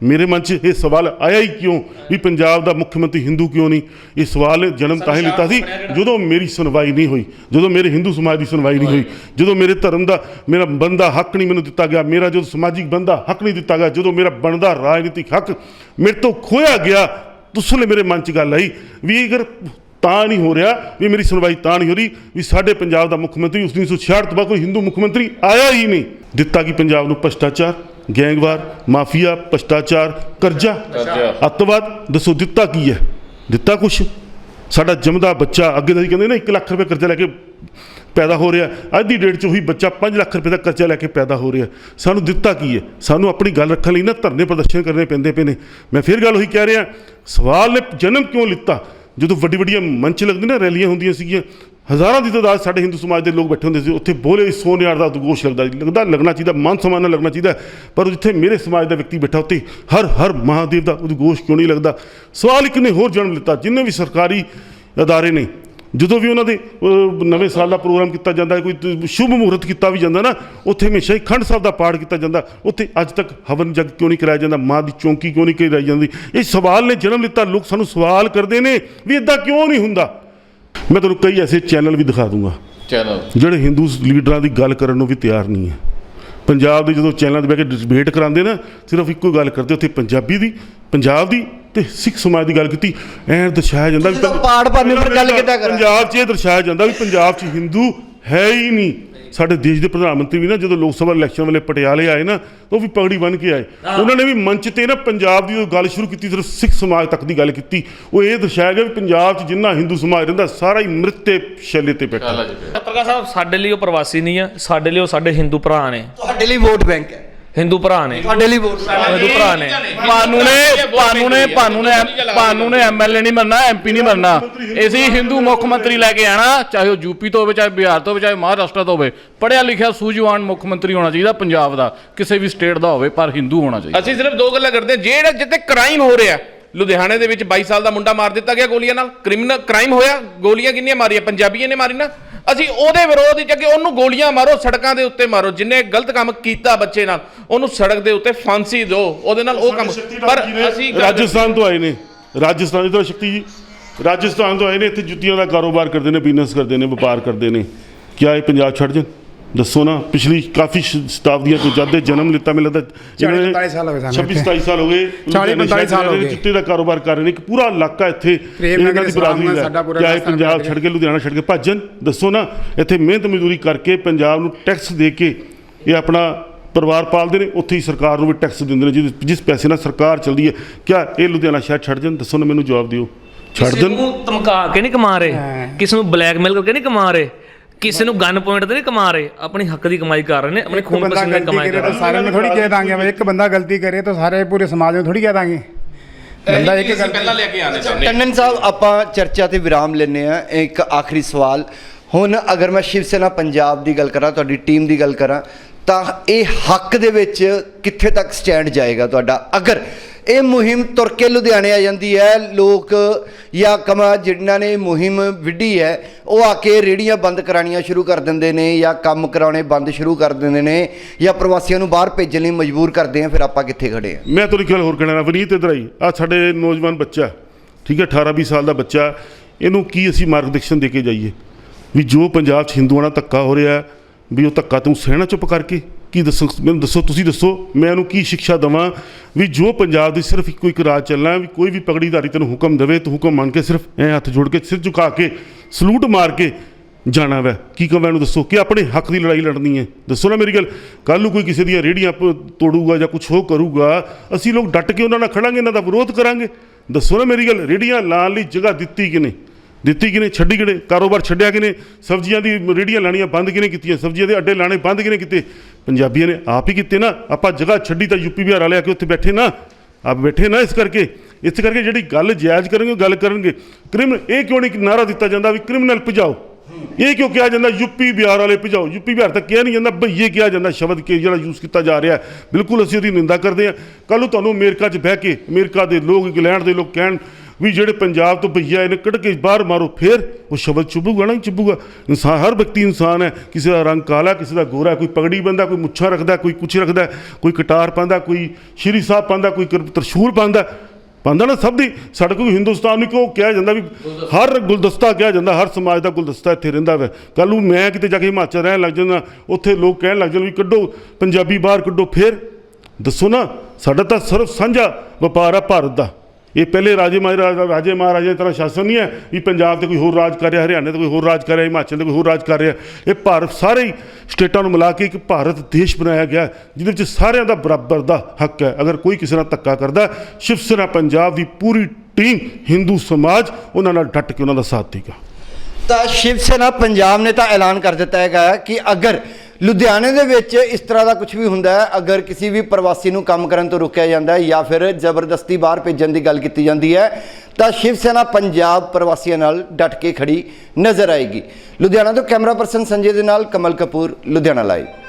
Speaker 1: ਮੇਰੇ ਮਨ 'ਚ ਇਹ ਸਵਾਲ ਆਇਆ ਹੀ ਕਿਉਂ? ਵੀ ਪੰਜਾਬ ਦਾ ਮੁੱਖ ਮੰਤਰੀ ਹਿੰਦੂ ਕਿਉਂ ਨਹੀਂ? ਇਹ ਸਵਾਲ ਜਨਮ ਤਾਂ ਹੀ ਲਿੱਤਾ ਸੀ। ਜਦੋਂ ਮੇਰੀ ਸੁਣਵਾਈ ਨਹੀਂ ਹੋਈ ਜਦੋਂ ਮੇਰੇ ਹਿੰਦੂ ਸਮਾਜ ਦੀ ਸੁਣਵਾਈ ਨਹੀਂ ਹੋਈ ਜਦੋਂ ਮੇਰੇ ਧਰਮ ਦਾ ਮੇਰਾ ਬੰਦਾ ਹੱਕ ਨਹੀਂ ਮੈਨੂੰ ਦਿੱਤਾ ਗਿਆ ਮੇਰਾ ਜਦੋਂ ਸਮਾਜਿਕ ਬੰਦਾ ਹੱਕ ਨਹੀਂ ਦਿੱਤਾ ਗਿਆ ਜਦੋਂ ਮੇਰਾ ਬਣਦਾ ਰਾਜਨੀਤਿਕ ਹੱਕ ਮੇਰੇ ਤੋਂ ਖੋਇਆ ਗਿਆ ਉਸ ਵੇਲੇ ਮੇਰੇ ਮਨ 'ਚ ਗੱਲ ਆਈ ਵੀ ਅਗਰ ਤਾਂ ਨਹੀਂ ਹੋ ਰਿਹਾ ਵੀ ਮੇਰੀ ਸੁਣਵਾਈ ਤਾਂ ਨਹੀਂ ਹੋ ਰਹੀ ਵੀ ਸਾਡੇ ਪੰਜਾਬ ਦਾ ਮੁੱਖ ਮੰਤਰੀ ਉਸ 1966 ਤੋਂ ਬਾਅਦ ਕੋਈ ਹਿੰਦੂ ਮੁੱਖ ਮੰਤਰੀ ਆਇਆ ਹੀ ਨਹੀਂ। ਦਿੱਤਾ ਕਿ ਪੰਜਾਬ ਨੂੰ ਭ੍ਰਸ਼ਟਾਚਾਰ ਗੈਂਗਵਾਰ ਮਾਫੀਆ ਭ੍ਰਸ਼ਟਾਚਾਰ ਕਰਜ਼ਾ? ਅੱਤਵਾਦ ਦੱਸੋ ਦਿੱਤਾ ਕੀ ਹੈ? ਦਿੱਤਾ ਕੁਛ? ਸਾਡਾ ਜੰਮਦਾ ਬੱਚਾ ਅੱਗੇ ਤਾਂ ਕਹਿੰਦੇ ਨਾ 1 ਲੱਖ ਰੁਪਏ ਕਰਜ਼ਾ ਲੈ ਕੇ ਪੈਦਾ ਹੋ ਰਿਹਾ। ਅੱਜ ਦੀ ਡੇਟ 'ਚ ਉਹੀ ਬੱਚਾ 5 ਲੱਖ ਰੁਪਏ ਦਾ ਕਰਜ਼ਾ ਲੈ ਕੇ ਪੈਦਾ ਹੋ ਰਿਹਾ। ਸਾਨੂੰ ਦਿੱਤਾ ਕੀ ਹੈ? ਸਾਨੂੰ ਆਪਣੀ ਗੱਲ ਰੱਖਣ ਲਈ ਨਾ ਧਰਨੇ ਪ੍ਰਦਰਸ਼ਨ ਕਰਨੇ ਪੈਂਦੇ ਪਏ ਨੇ। ਮੈਂ ਫਿਰ ਗੱਲ ਉਹੀ ਕਹਿ ਰਿਹਾ ਸਵਾਲ ਨੇ ਜਨਮ ਕਿਉਂ ਲਿੱਤਾ? ਜਦੋਂ ਵੱਡੀ ਵੱਡੀਆਂ ਮੰਚ ਲੱਗਦੇ ਨਾ, ਰੈਲੀਆਂ ਹੁੰਦੀਆਂ ਸੀਗੀਆਂ, ਹਜ਼ਾਰਾਂ ਦੀ ਤਾਦਾਦ ਸਾਡੇ ਹਿੰਦੂ ਸਮਾਜ ਦੇ ਲੋਕ ਬੈਠੇ ਹੁੰਦੇ ਸੀ, ਉੱਥੇ ਬੋਲੇ ਸੋਨਿਆਰ ਦਾ ਉਦਘੋਸ਼ ਲੱਗਦਾ ਲੱਗਦਾ ਲੱਗਣਾ ਚਾਹੀਦਾ, ਮਾਨ ਸਮਾਨ ਨਾਲ ਲੱਗਣਾ ਚਾਹੀਦਾ, ਪਰ ਜਿੱਥੇ ਮੇਰੇ ਸਮਾਜ ਦਾ ਵਿਅਕਤੀ ਬੈਠਾ, ਉੱਥੇ ਹਰ ਹਰ ਮਹਾਦੇਵ ਦਾ ਉਦਘੋਸ਼ ਕਿਉਂ ਨਹੀਂ ਲੱਗਦਾ? ਸਵਾਲ ਇੱਕ ਨੇ ਹੋਰ ਜਨਮ ਲਿੱਤਾ, ਜਿੰਨੇ ਵੀ ਸਰਕਾਰੀ ਅਦਾਰੇ ਨੇ ਜਦੋਂ ਵੀ ਉਹਨਾਂ ਦੇ ਨਵੇਂ ਸਾਲ ਦਾ ਪ੍ਰੋਗਰਾਮ ਕੀਤਾ ਜਾਂਦਾ ਹੈ, ਕੋਈ ਸ਼ੁਭ ਮਹੂਰਤ ਕੀਤਾ ਵੀ ਜਾਂਦਾ ਨਾ ਉੱਥੇ ਹਮੇਸ਼ਾ ਹੀ ਖੰਡ ਸਾਹਿਬ ਦਾ ਪਾਠ ਕੀਤਾ ਜਾਂਦਾ। ਉੱਥੇ ਅੱਜ ਤੱਕ ਹਵਨ ਜਗ ਕਿਉਂ ਨਹੀਂ ਕਰਾਇਆ ਜਾਂਦਾ ਮਾਂ ਦੀ ਚੌਂਕੀ ਕਿਉਂ ਨਹੀਂ ਕਰਾਈ ਜਾਂਦੀ? ਇਹ ਸਵਾਲ ਨੇ ਜਨਮ ਲਿੱਤਾ ਲੋਕ ਸਾਨੂੰ ਸਵਾਲ ਕਰਦੇ ਨੇ ਵੀ ਇਦਾਂ ਕਿਉਂ ਨਹੀਂ ਹੁੰਦਾ? ਮੈਂ ਤੁਹਾਨੂੰ ਕਈ ਐਸੇ ਚੈਨਲ ਵੀ ਦਿਖਾ ਦੂੰਗਾ।
Speaker 2: ਚਲੋ
Speaker 1: ਜਿਹੜੇ ਹਿੰਦੂ ਲੀਡਰਾਂ ਦੀ ਗੱਲ ਕਰਨ ਨੂੰ ਵੀ ਤਿਆਰ ਨਹੀਂ ਹੈ। ਪੰਜਾਬ ਦੇ ਜਦੋਂ ਚੈਨਲਾਂ 'ਤੇ ਬਹਿ ਕੇ ਡਿਬੇਟ ਕਰਾਉਂਦੇ ਨਾ ਸਿਰਫ ਇੱਕੋ ਗੱਲ ਕਰਦੇ ਉੱਥੇ ਪੰਜਾਬੀ ਦੀ ਪੰਜਾਬ ਦੀ ਤੇ ਸਿੱਖ ਸਮਾਜ ਦੀ ਗੱਲ ਕੀਤੀ ਐਂ ਦਰਸਾਇਆ ਜਾਂਦਾ ਵੀ
Speaker 4: ਪਾੜ ਪਾਉਂਦੇ ਪਰ ਗੱਲ ਕਿੱਦਾਂ ਕਰਾਂ?
Speaker 1: ਪੰਜਾਬ 'ਚ ਇਹ ਦਰਸਾਇਆ ਜਾਂਦਾ ਵੀ ਪੰਜਾਬ 'ਚ ਹਿੰਦੂ ਹੈ ਹੀ ਨਹੀਂ। ਸਾਡੇ ਦੇਸ਼ ਦੇ ਪ੍ਰਧਾਨ ਮੰਤਰੀ ਵੀ ਨਾ ਜਦੋਂ ਲੋਕ ਸਭਾ ਇਲੈਕਸ਼ਨ ਵੇਲੇ ਪਟਿਆਲੇ ਆਏ ਨਾ ਉਹ ਵੀ ਪਗੜੀ ਬੰਨ ਕੇ ਆਏ। ਉਹਨਾਂ ਨੇ ਵੀ ਮੰਚ ਤੇ ਨਾ ਪੰਜਾਬ ਦੀ ਜਦੋਂ ਗੱਲ ਸ਼ੁਰੂ ਕੀਤੀ ਸਿਰਫ ਸਿੱਖ ਸਮਾਜ ਤੱਕ ਦੀ ਗੱਲ ਕੀਤੀ। ਉਹ ਇਹ ਦਰਸਾਇਆ ਗਿਆ ਵੀ ਪੰਜਾਬ 'ਚ ਜਿੰਨਾ ਹਿੰਦੂ ਸਮਾਜ ਰਹਿੰਦਾ ਸਾਰਾ ਹੀ ਮ੍ਰਿਤੇ ਸ਼ੈਲੇ ਤੇ ਬੈਠਾ।
Speaker 3: ਪੱਤਰਕਾਰ ਸਾਹਿਬ ਸਾਡੇ ਲਈ ਉਹ ਪ੍ਰਵਾਸੀ ਨਹੀਂ ਆ ਸਾਡੇ ਲਈ ਉਹ ਸਾਡੇ ਹਿੰਦੂ ਭਰਾ ਨੇ।
Speaker 4: ਤੁਹਾਡੇ ਲਈ ਵੋਟ ਬੈਂਕ ਹੈ।
Speaker 3: ਹਿੰਦੂ ਭਰਾ ਨੇ।
Speaker 4: ਤੁਹਾਡੇ ਲਈ ਵੋਟ
Speaker 3: ਹਿੰਦੂ ਭਰਾ ਨੇ।
Speaker 2: ਪਾਨੂ ਨੇ ਪਾਨੂ ਨੇ ਪਾਨੂ ਨੇ ਪਾਨੂ ਨੇ ਐਮਐਲਏ ਨਹੀਂ ਬਣਨਾ ਐਮਪੀ ਨਹੀਂ ਬਣਨਾ। ਅਸੀਂ ਹਿੰਦੂ ਮੁੱਖ ਮੰਤਰੀ ਲੈ ਕੇ ਆਣਾ ਚਾਹੇ ਉਹ ਯੂਪੀ ਤੋਂ ਹੋਵੇ ਚਾਹੇ ਬਿਹਾਰ ਤੋਂ ਹੋਵੇ ਚਾਹੇ ਮਹਾਰਾਸ਼ਟਰ ਤੋਂ ਹੋਵੇ। ਪੜਿਆ ਲਿਖਿਆ ਸੂਝਵਾਨ ਮੁੱਖ ਮੰਤਰੀ ਹੋਣਾ ਚਾਹੀਦਾ ਪੰਜਾਬ ਦਾ। ਕਿਸੇ ਵੀ ਸਟੇਟ ਦਾ ਹੋਵੇ ਪਰ ਹਿੰਦੂ ਹੋਣਾ ਚਾਹੀਦਾ। ਅਸੀਂ ਸਿਰਫ ਦੋ ਗੱਲਾਂ ਕਰਦੇ ਹਾਂ। ਜਿਹੜਾ ਜਿੱਤੇ ਕ੍ਰਾਈਮ ਹੋ ਰਿਹਾ ਲੁਧਿਆਣੇ ਦੇ ਵਿੱਚ 22 ਸਾਲ ਦਾ ਮੁੰਡਾ ਮਾਰ ਦਿੱਤਾ ਗਿਆ ਗੋਲੀਆਂ ਨਾਲ। ਕ੍ਰਿਮੀਨਲ ਕ੍ਰਾਈਮ ਹੋਇਆ। ਗੋਲੀਆਂ ਕਿੰਨੀਆਂ ਮਾਰੀਆਂ? ਪੰਜਾਬੀਆਂ ਨੇ ਮਾਰੀ ਨਾ। ਅਸੀਂ ਉਹਦੇ ਵਿਰੋਧ ਵਿੱਚ ਕਿ ਉਹਨੂੰ ਗੋਲੀਆਂ ਮਾਰੋ ਸੜਕਾਂ ਦੇ ਉੱਤੇ ਮਾਰੋ। ਜਿੰਨੇ ਗਲਤ ਕੰਮ ਕੀਤਾ ਬੱਚੇ ਨਾਲ ਉਹਨੂੰ ਸੜਕ ਦੇ ਉੱਤੇ ਫਾਂਸੀ ਦਿਓ। ਉਹਦੇ ਨਾਲ ਉਹ ਕੰਮ ਪਰ ਅਸੀਂ
Speaker 1: ਰਾਜਸਥਾਨ ਤੋਂ ਆਏ ਨੇ। ਰਾਜਸਥਾਨ ਦੀ ਤਾਂ ਸ਼ਕਤੀ ਜੀ। ਰਾਜਸਥਾਨ ਤੋਂ ਆਏ ਨੇ ਇੱਥੇ ਜੁੱਤੀਆਂ ਦਾ ਕਾਰੋਬਾਰ ਕਰਦੇ ਨੇ ਬਿਜ਼ਨਸ ਕਰਦੇ ਨੇ ਵਪਾਰ ਕਰਦੇ ਨੇ। ਕਿਆ ਇਹ ਪੰਜਾਬ ਛੱਡ ਜਾਣ? ਦੱਸੋ ਨਾ ਪਿਛਲੀ ਕਾਫੀ ਸ਼ਤਾਬਦੀਆਂ ਤੋਂ ਜਦ ਦੇ ਜਨਮ ਲਿੱਤਾ ਮੈਨੂੰ ਲੱਗਦਾ
Speaker 5: 40 45 ਸਾਲ ਹੋ ਗਏ ਸਾਨੂੰ
Speaker 1: 26
Speaker 5: ਇੱਥੇ।
Speaker 1: 27 ਸਾਲ ਹੋ ਗਏ
Speaker 5: 40 45 ਸਾਲ ਹੋ ਗਏ।
Speaker 1: ਜੁੱਤੇ ਦਾ ਕਾਰੋਬਾਰ ਕਰ ਰਹੇ ਨੇ ਇੱਕ ਪੂਰਾ ਇਲਾਕਾ ਇੱਥੇ ਇਹਨਾਂ ਦੀ ਬਰਾਦਰੀ ਦਾ
Speaker 5: ਸਾਡਾ ਪੂਰਾ
Speaker 1: ਕਿਆ ਇਹ ਪੰਜਾਬ। ਛੱਡ ਕੇ ਲੁਧਿਆਣਾ ਛੱਡ ਕੇ ਭੱਜਣ ਦੱਸੋ ਨਾ ਇੱਥੇ ਮਿਹਨਤ ਮਜ਼ਦੂਰੀ ਕਰਕੇ ਪੰਜਾਬ ਨੂੰ ਟੈਕਸ ਦੇ ਕੇ ਇਹ ਆਪਣਾ ਪਰਿਵਾਰ ਪਾਲਦੇ ਨੇ ਉੱਥੇ ਹੀ ਸਰਕਾਰ ਨੂੰ ਵੀ ਟੈਕਸ ਦਿੰਦੇ ਨੇ ਜਿਸ- ਜਿਸ ਪੈਸੇ ਨਾਲ ਸਰਕਾਰ ਚੱਲਦੀ ਹੈ ਕਿਆ ਇਹ ਲੁਧਿਆਣਾ ਸ਼ਹਿਰ ਛੱਡ ਜਾਣ ਦੱਸੋ ਨਾ ਮੈਨੂੰ ਜਵਾਬ ਦਿਓ ਛੱਡ
Speaker 3: ਕਿਸੇ
Speaker 1: ਦੇਣ
Speaker 3: ਨੂੰ ਧਮਕਾ ਕੇ ਨਹੀਂ ਕਮਾ ਰਹੇ। ਕਿਸੇ ਨੂੰ ਬਲੈਕਮੇਲ ਕਰਕੇ ਨਹੀਂ ਕਮਾ ਰਹੇ ਕਿਸੇ ਨੂੰ ਗਨ ਪੁਆਇੰਟ ਤੇ ਨਹੀਂ ਕਮਾ ਰਹੇ ਆਪਣੀ ਹੱਕ ਦੀ ਕਮਾਈ ਕਰ ਰਹੇ ਨੇ ਆਪਣੇ ਖੂਨ ਦੀ ਕਮਾਈ ਕਰ ਰਹੇ
Speaker 5: ਨੇ। ਸਾਰਿਆਂ ਨੂੰ ਥੋੜੀ ਕਹਿ ਦਾਂਗੇ ਇੱਕ ਬੰਦਾ ਗਲਤੀ ਕਰੇ ਤਾਂ ਸਾਰੇ ਪੂਰੇ ਸਮਾਜ ਨੂੰ ਥੋੜੀ ਕਹਿ ਦਾਂਗੇ। ਬੰਦਾ
Speaker 2: ਇੱਕ ਪਹਿਲਾਂ ਲੈ ਕੇ ਆਣੇ ਚਾਹੁੰਦੇ
Speaker 4: ਟੰਡਨ ਸਾਹਿਬ ਆਪਾਂ ਚਰਚਾ ਤੇ ਵਿਰਾਮ ਲੈਨੇ ਆ ਇੱਕ ਆਖਰੀ ਸਵਾਲ। ਹੁਣ ਅਗਰ ਮੈਂ ਸ਼ਿਵ ਸੈਨਾ ਪੰਜਾਬ ਦੀ ਗੱਲ ਕਰਾਂ ਤੁਹਾਡੀ ਟੀਮ ਦੀ ਗੱਲ ਕਰਾਂ ਤਾਂ ਇਹ ਹੱਕ ਦੇ ਵਿੱਚ ਕਿੱਥੇ ਤੱਕ ਸਟੈਂਡ ਜਾਏਗਾ ਤੁਹਾਡਾ? ਅਗਰ ਇਹ ਮੁਹਿੰਮ ਤੁਰ ਕੇ ਲੁਧਿਆਣੇ ਆ ਜਾਂਦੀ ਹੈ ਲੋਕ ਜਾਂ ਕਮਾ ਜਿਨ੍ਹਾਂ ਨੇ ਮੁਹਿੰਮ ਵਿੱਢੀ ਹੈ ਉਹ ਆ ਕੇ ਰੇੜੀਆਂ ਬੰਦ ਕਰਾਣੀਆਂ ਸ਼ੁਰੂ ਕਰ ਦਿੰਦੇ ਨੇ ਜਾਂ ਕੰਮ ਕਰਾਉਣੇ ਬੰਦ ਸ਼ੁਰੂ ਕਰ ਦਿੰਦੇ ਨੇ ਜਾਂ ਪ੍ਰਵਾਸੀਆਂ ਨੂੰ ਬਾਹਰ ਭੇਜਣ ਲਈ ਮਜਬੂਰ ਕਰਦੇ ਆ ਫਿਰ ਆਪਾਂ ਕਿੱਥੇ ਖੜੇ ਆ?
Speaker 1: ਮੈਂ ਤੁਹਾਨੂੰ ਇੱਕ ਗੱਲ ਹੋਰ ਕਹਿਣਾ ਵਨੀਤ ਇਧਰ ਆਈ। ਆ ਸਾਡੇ ਨੌਜਵਾਨ ਬੱਚਾ ਠੀਕ ਹੈ 18 20 ਸਾਲ ਦਾ ਬੱਚਾ ਇਹਨੂੰ ਕੀ ਅਸੀਂ ਮਾਰਗਦਰਸ਼ਨ ਦੇ ਕੇ ਜਾਈਏ? ਵੀ ਜੋ ਪੰਜਾਬ 'ਚ ਹਿੰਦੂਆਂ ਨਾਲ ਧੱਕਾ ਹੋ ਰਿਹਾ ਹੈ, ਵੀ ਉਹ ਧੱਕਾ ਤੂੰ ਸਹਿਣਾ ਚੁੱਪ ਕਰਕੇ ਕੀ ਦੱਸੋ? ਮੈਨੂੰ ਦੱਸੋ, ਤੁਸੀਂ ਦੱਸੋ, ਮੈਂ ਉਹਨੂੰ ਕੀ ਸਿੱਖਿਆ ਦਵਾਂ? ਵੀ ਜੋ ਪੰਜਾਬ ਦੀ ਸਿਰਫ ਇੱਕੋ ਇੱਕ ਰਾਜ ਚੱਲਣਾ, ਵੀ ਕੋਈ ਵੀ ਪਗੜੀਧਾਰੀ ਤੈਨੂੰ ਹੁਕਮ ਦੇਵੇ, ਤੂੰ ਹੁਕਮ ਮੰਨ ਕੇ ਸਿਰਫ ਐ ਹੱਥ ਜੋੜ ਕੇ ਸਿਰ ਝੁਕਾ ਕੇ ਸਲੂਟ ਮਾਰ ਕੇ ਜਾਣਾ ਵੈ। ਕੀ ਕਹਾਂ ਮੈਨੂੰ ਦੱਸੋ ਕਿ ਆਪਣੇ ਹੱਕ ਦੀ ਲੜਾਈ ਲੜਨੀ ਹੈ? ਦੱਸੋ ਨਾ ਮੇਰੀ ਗੱਲ। ਕੱਲ ਨੂੰ ਕੋਈ ਕਿਸੇ ਦੀਆਂ ਰੇੜੀਆਂ ਪ- ਤੋੜੂਗਾ ਜਾਂ ਕੁਝ ਹੋ ਕਰੂਗਾ, ਅਸੀਂ ਲੋਕ ਡਟ ਕੇ ਉਹਨਾਂ ਨਾਲ ਖੜਾਂਗੇ, ਇਹਨਾਂ ਦਾ ਵਿਰੋਧ ਕਰਾਂਗੇ। ਦੱਸੋ ਨਾ ਮੇਰੀ ਗੱਲ ਰੇੜੀਆਂ ਲਾਉਣ ਲਈ ਜਗ੍ਹਾ ਦਿੱਤੀ ਕਿ ਕਿਨੇ ਦਿੱਤੀ ਕਿਨੇ ਛੱਡੀ ਕਿਨੇ ਕਾਰੋਬਾਰ ਛੱਡਿਆ ਕਿਨੇ ਸਬਜ਼ੀਆਂ ਦੀ ਰੇੜੀਆਂ ਲਾਣੀਆਂ ਬੰਦ ਕਿਨੇ ਕੀਤੀਆਂ, ਸਬਜ਼ੀਆਂ ਦੇ ਅੱਡੇ ਲਾਣੇ ਬੰਦ ਕਿਨੇ ਕੀਤੇ? ਪੰਜਾਬੀਆਂ ਨੇ ਆਪ ਹੀ ਕੀਤੇ ਨਾ, ਆਪਾਂ ਜਗ੍ਹਾ ਛੱਡੀ ਤਾਂ ਯੂਪੀ ਬਿਹਾਰ ਵਾਲੇ ਆ ਕੇ ਉੱਥੇ ਬੈਠੇ ਨਾ, ਆਪ ਬੈਠੇ ਨਾ ਇਸ ਕਰਕੇ ਇਸ ਕਰਕੇ ਜਿਹੜੀ ਗੱਲ ਜਾਇਜ਼ ਕਰਨਗੇ, ਉਹ ਗੱਲ ਕਰਨਗੇ। ਕ੍ਰਿਮਨਲ ਇਹ ਕਿਉਂ ਨਹੀਂ ਨਾਰਾ ਦਿੱਤਾ ਜਾਂਦਾ ਵੀ ਕ੍ਰਿਮਨਲ ਭਜਾਓ? ਇਹ ਕਿਉਂ ਕਿਹਾ ਜਾਂਦਾ ਯੂਪੀ ਬਿਹਾਰ ਵਾਲੇ ਭਜਾਓ? ਯੂਪੀ ਬਿਹਾਰ ਤੱਕ ਕਿਹਾ ਨਹੀਂ ਜਾਂਦਾ, ਭਈਏ ਕਿਹਾ ਜਾਂਦਾ ਸ਼ਬਦ ਕਿ ਜਿਹੜਾ ਯੂਜ਼ ਕੀਤਾ ਜਾ ਰਿਹਾ। ਬਿਲਕੁਲ ਅਸੀਂ ਉਹਦੀ ਨਿੰਦਾ ਕਰਦੇ ਹਾਂ। ਕੱਲ ਨੂੰ ਤੁਹਾਨੂੰ ਅਮਰੀਕਾ 'ਚ ਬਹਿ ਕੇ, ਅਮਰੀਕਾ ਦੇ ਲੋਕ, ਇੰਗਲੈਂਡ ਦੇ ਲੋਕ ਕਹਿਣ ਵੀ ਜਿਹੜੇ ਪੰਜਾਬ ਤੋਂ ਭਈਆ ਇਹਨੇ ਕੱਢ ਕੇ ਬਾਹਰ ਮਾਰੋ, ਫਿਰ ਉਹ ਸ਼ਬਦ ਚੁੱਭੂਗਾ ਨਾ ਹੀ ਚੁੱਭੂਗਾ। ਇਨਸਾਨ, ਹਰ ਵਿਅਕਤੀ ਇਨਸਾਨ ਹੈ। ਕਿਸੇ ਦਾ ਰੰਗ ਕਾਲਾ, ਕਿਸੇ ਦਾ ਗੋਰਾ, ਕੋਈ ਪਗੜੀ ਬੰਦਾ ਕੋਈ ਮੁੱਛਾਂ ਰੱਖਦਾ, ਕੋਈ ਕੁਛ ਰੱਖਦਾ, ਕੋਈ ਕਟਾਰ ਪਾਉਂਦਾ, ਕੋਈ ਸ਼੍ਰੀ ਸਾਹਿਬ ਪਾਉਂਦਾ, ਕੋਈ ਕਰ- ਤਰਸ਼ੂਲ ਪਾਉਂਦਾ। ਪਾਉਂਦਾ ਨਾ ਸਭ ਦੀ। ਸਾਡੇ ਕੋਲ ਹਿੰਦੁਸਤਾਨ ਨੂੰ ਕਿਉਂ ਕਿਹਾ ਜਾਂਦਾ ਵੀ ਹਰ ਗੁਲਦਸਤਾ ਕਿਹਾ ਜਾਂਦਾ, ਹਰ ਸਮਾਜ ਦਾ ਗੁਲਦਸਤਾ ਇੱਥੇ ਰਹਿੰਦਾ ਵਾ। ਕੱਲ ਨੂੰ ਮੈਂ ਕਿਤੇ ਜਾ ਕੇ ਹਿਮਾਚਲ ਰਹਿਣ ਲੱਗ ਜਾਂਦਾ, ਉੱਥੇ ਲੋਕ ਕਹਿਣ ਲੱਗ ਜਾਣ ਵੀ ਕੱਢੋ, ਪੰਜਾਬੀ ਬਾਹਰ ਕੱਢੋ, ਫਿਰ। ਦੱਸੋ ਨਾ, ਸਾਡਾ ਤਾਂ ਸਰਵ ਸਾਂਝਾ ਵਪਾਰ ਆ ਭਾਰਤ ਦਾ। ਇਹ ਪਹਿਲੇ ਰਾਜੇ ਮਹਾਰਾਜਾ ਰਾਜੇ ਮਹਾਰਾਜੇ ਦੀ ਤਰ੍ਹਾਂ ਸ਼ਾਸਨ ਨਹੀਂ ਹੈ ਵੀ ਪੰਜਾਬ ਤੇ ਕੋਈ ਹੋਰ ਰਾਜ ਕਰ ਰਿਹਾ, ਹਰਿਆਣੇ ਤੇ ਕੋਈ ਹੋਰ ਰਾਜ ਕਰ ਰਿਹਾ, ਹਿਮਾਚਲ ਤੇ ਕੋਈ ਹੋਰ ਰਾਜ ਕਰ ਰਿਹਾ। ਇਹ ਭਾਰਤ ਸਾਰੇ ਹੀ ਸਟੇਟਾਂ ਨੂੰ ਮਿਲਾ ਕੇ ਇੱਕ ਭਾਰਤ ਦੇਸ਼ ਬਣਾਇਆ ਗਿਆ, ਜਿਹਦੇ ਵਿੱਚ ਸਾਰਿਆਂ ਦਾ ਬਰਾਬਰ ਦਾ ਹੱਕ ਹੈ। ਅਗਰ ਕੋਈ ਕਿਸੇ ਨਾਲ ਧੱਕਾ ਕਰਦਾ, ਸ਼ਿਵ ਸੈਨਾ ਪੰਜਾਬ ਦੀ ਪੂਰੀ ਟੀਮ, ਹਿੰਦੂ ਸਮਾਜ, ਉਹਨਾਂ ਨਾਲ ਡਟ ਕੇ ਉਹਨਾਂ ਦਾ ਸਾਥ ਦੇਗਾ।
Speaker 4: ਤਾਂ ਸ਼ਿਵ ਸੈਨਾ ਪੰਜਾਬ ਨੇ ਤਾਂ ਐਲਾਨ ਕਰ ਦਿੱਤਾ ਹੈਗਾ ਕਿ ਅਗਰ ਲੁਧਿਆਣੇ ਦੇ ਵਿੱਚ ਇਸ ਤਰ੍ਹਾਂ ਦਾ ਕੁਝ ਵੀ ਹੁੰਦਾ ਹੈ, ਅਗਰ ਕਿਸੇ ਵੀ ਪ੍ਰਵਾਸੀ ਨੂੰ ਕੰਮ ਕਰਨ ਤੋਂ ਰੋਕਿਆ ਜਾਂਦਾ ਹੈ ਜਾਂ ਫਿਰ ਜ਼ਬਰਦਸਤੀ ਬਾਹਰ ਭੇਜਣ ਦੀ ਗੱਲ ਕੀਤੀ ਜਾਂਦੀ ਹੈ, ਤਾਂ ਸ਼ਿਵ ਸੈਨਾ ਪੰਜਾਬ ਪ੍ਰਵਾਸੀਆਂ ਨਾਲ ਡਟ ਕੇ ਖੜੀ ਨਜ਼ਰ ਆਏਗੀ। ਲੁਧਿਆਣਾ ਤੋਂ ਕੈਮਰਾ ਪਰਸਨ ਸੰਜੇ ਦੇ ਨਾਲ ਕਮਲ ਕਪੂਰ, ਲੁਧਿਆਣਾ ਲਾਈਵ।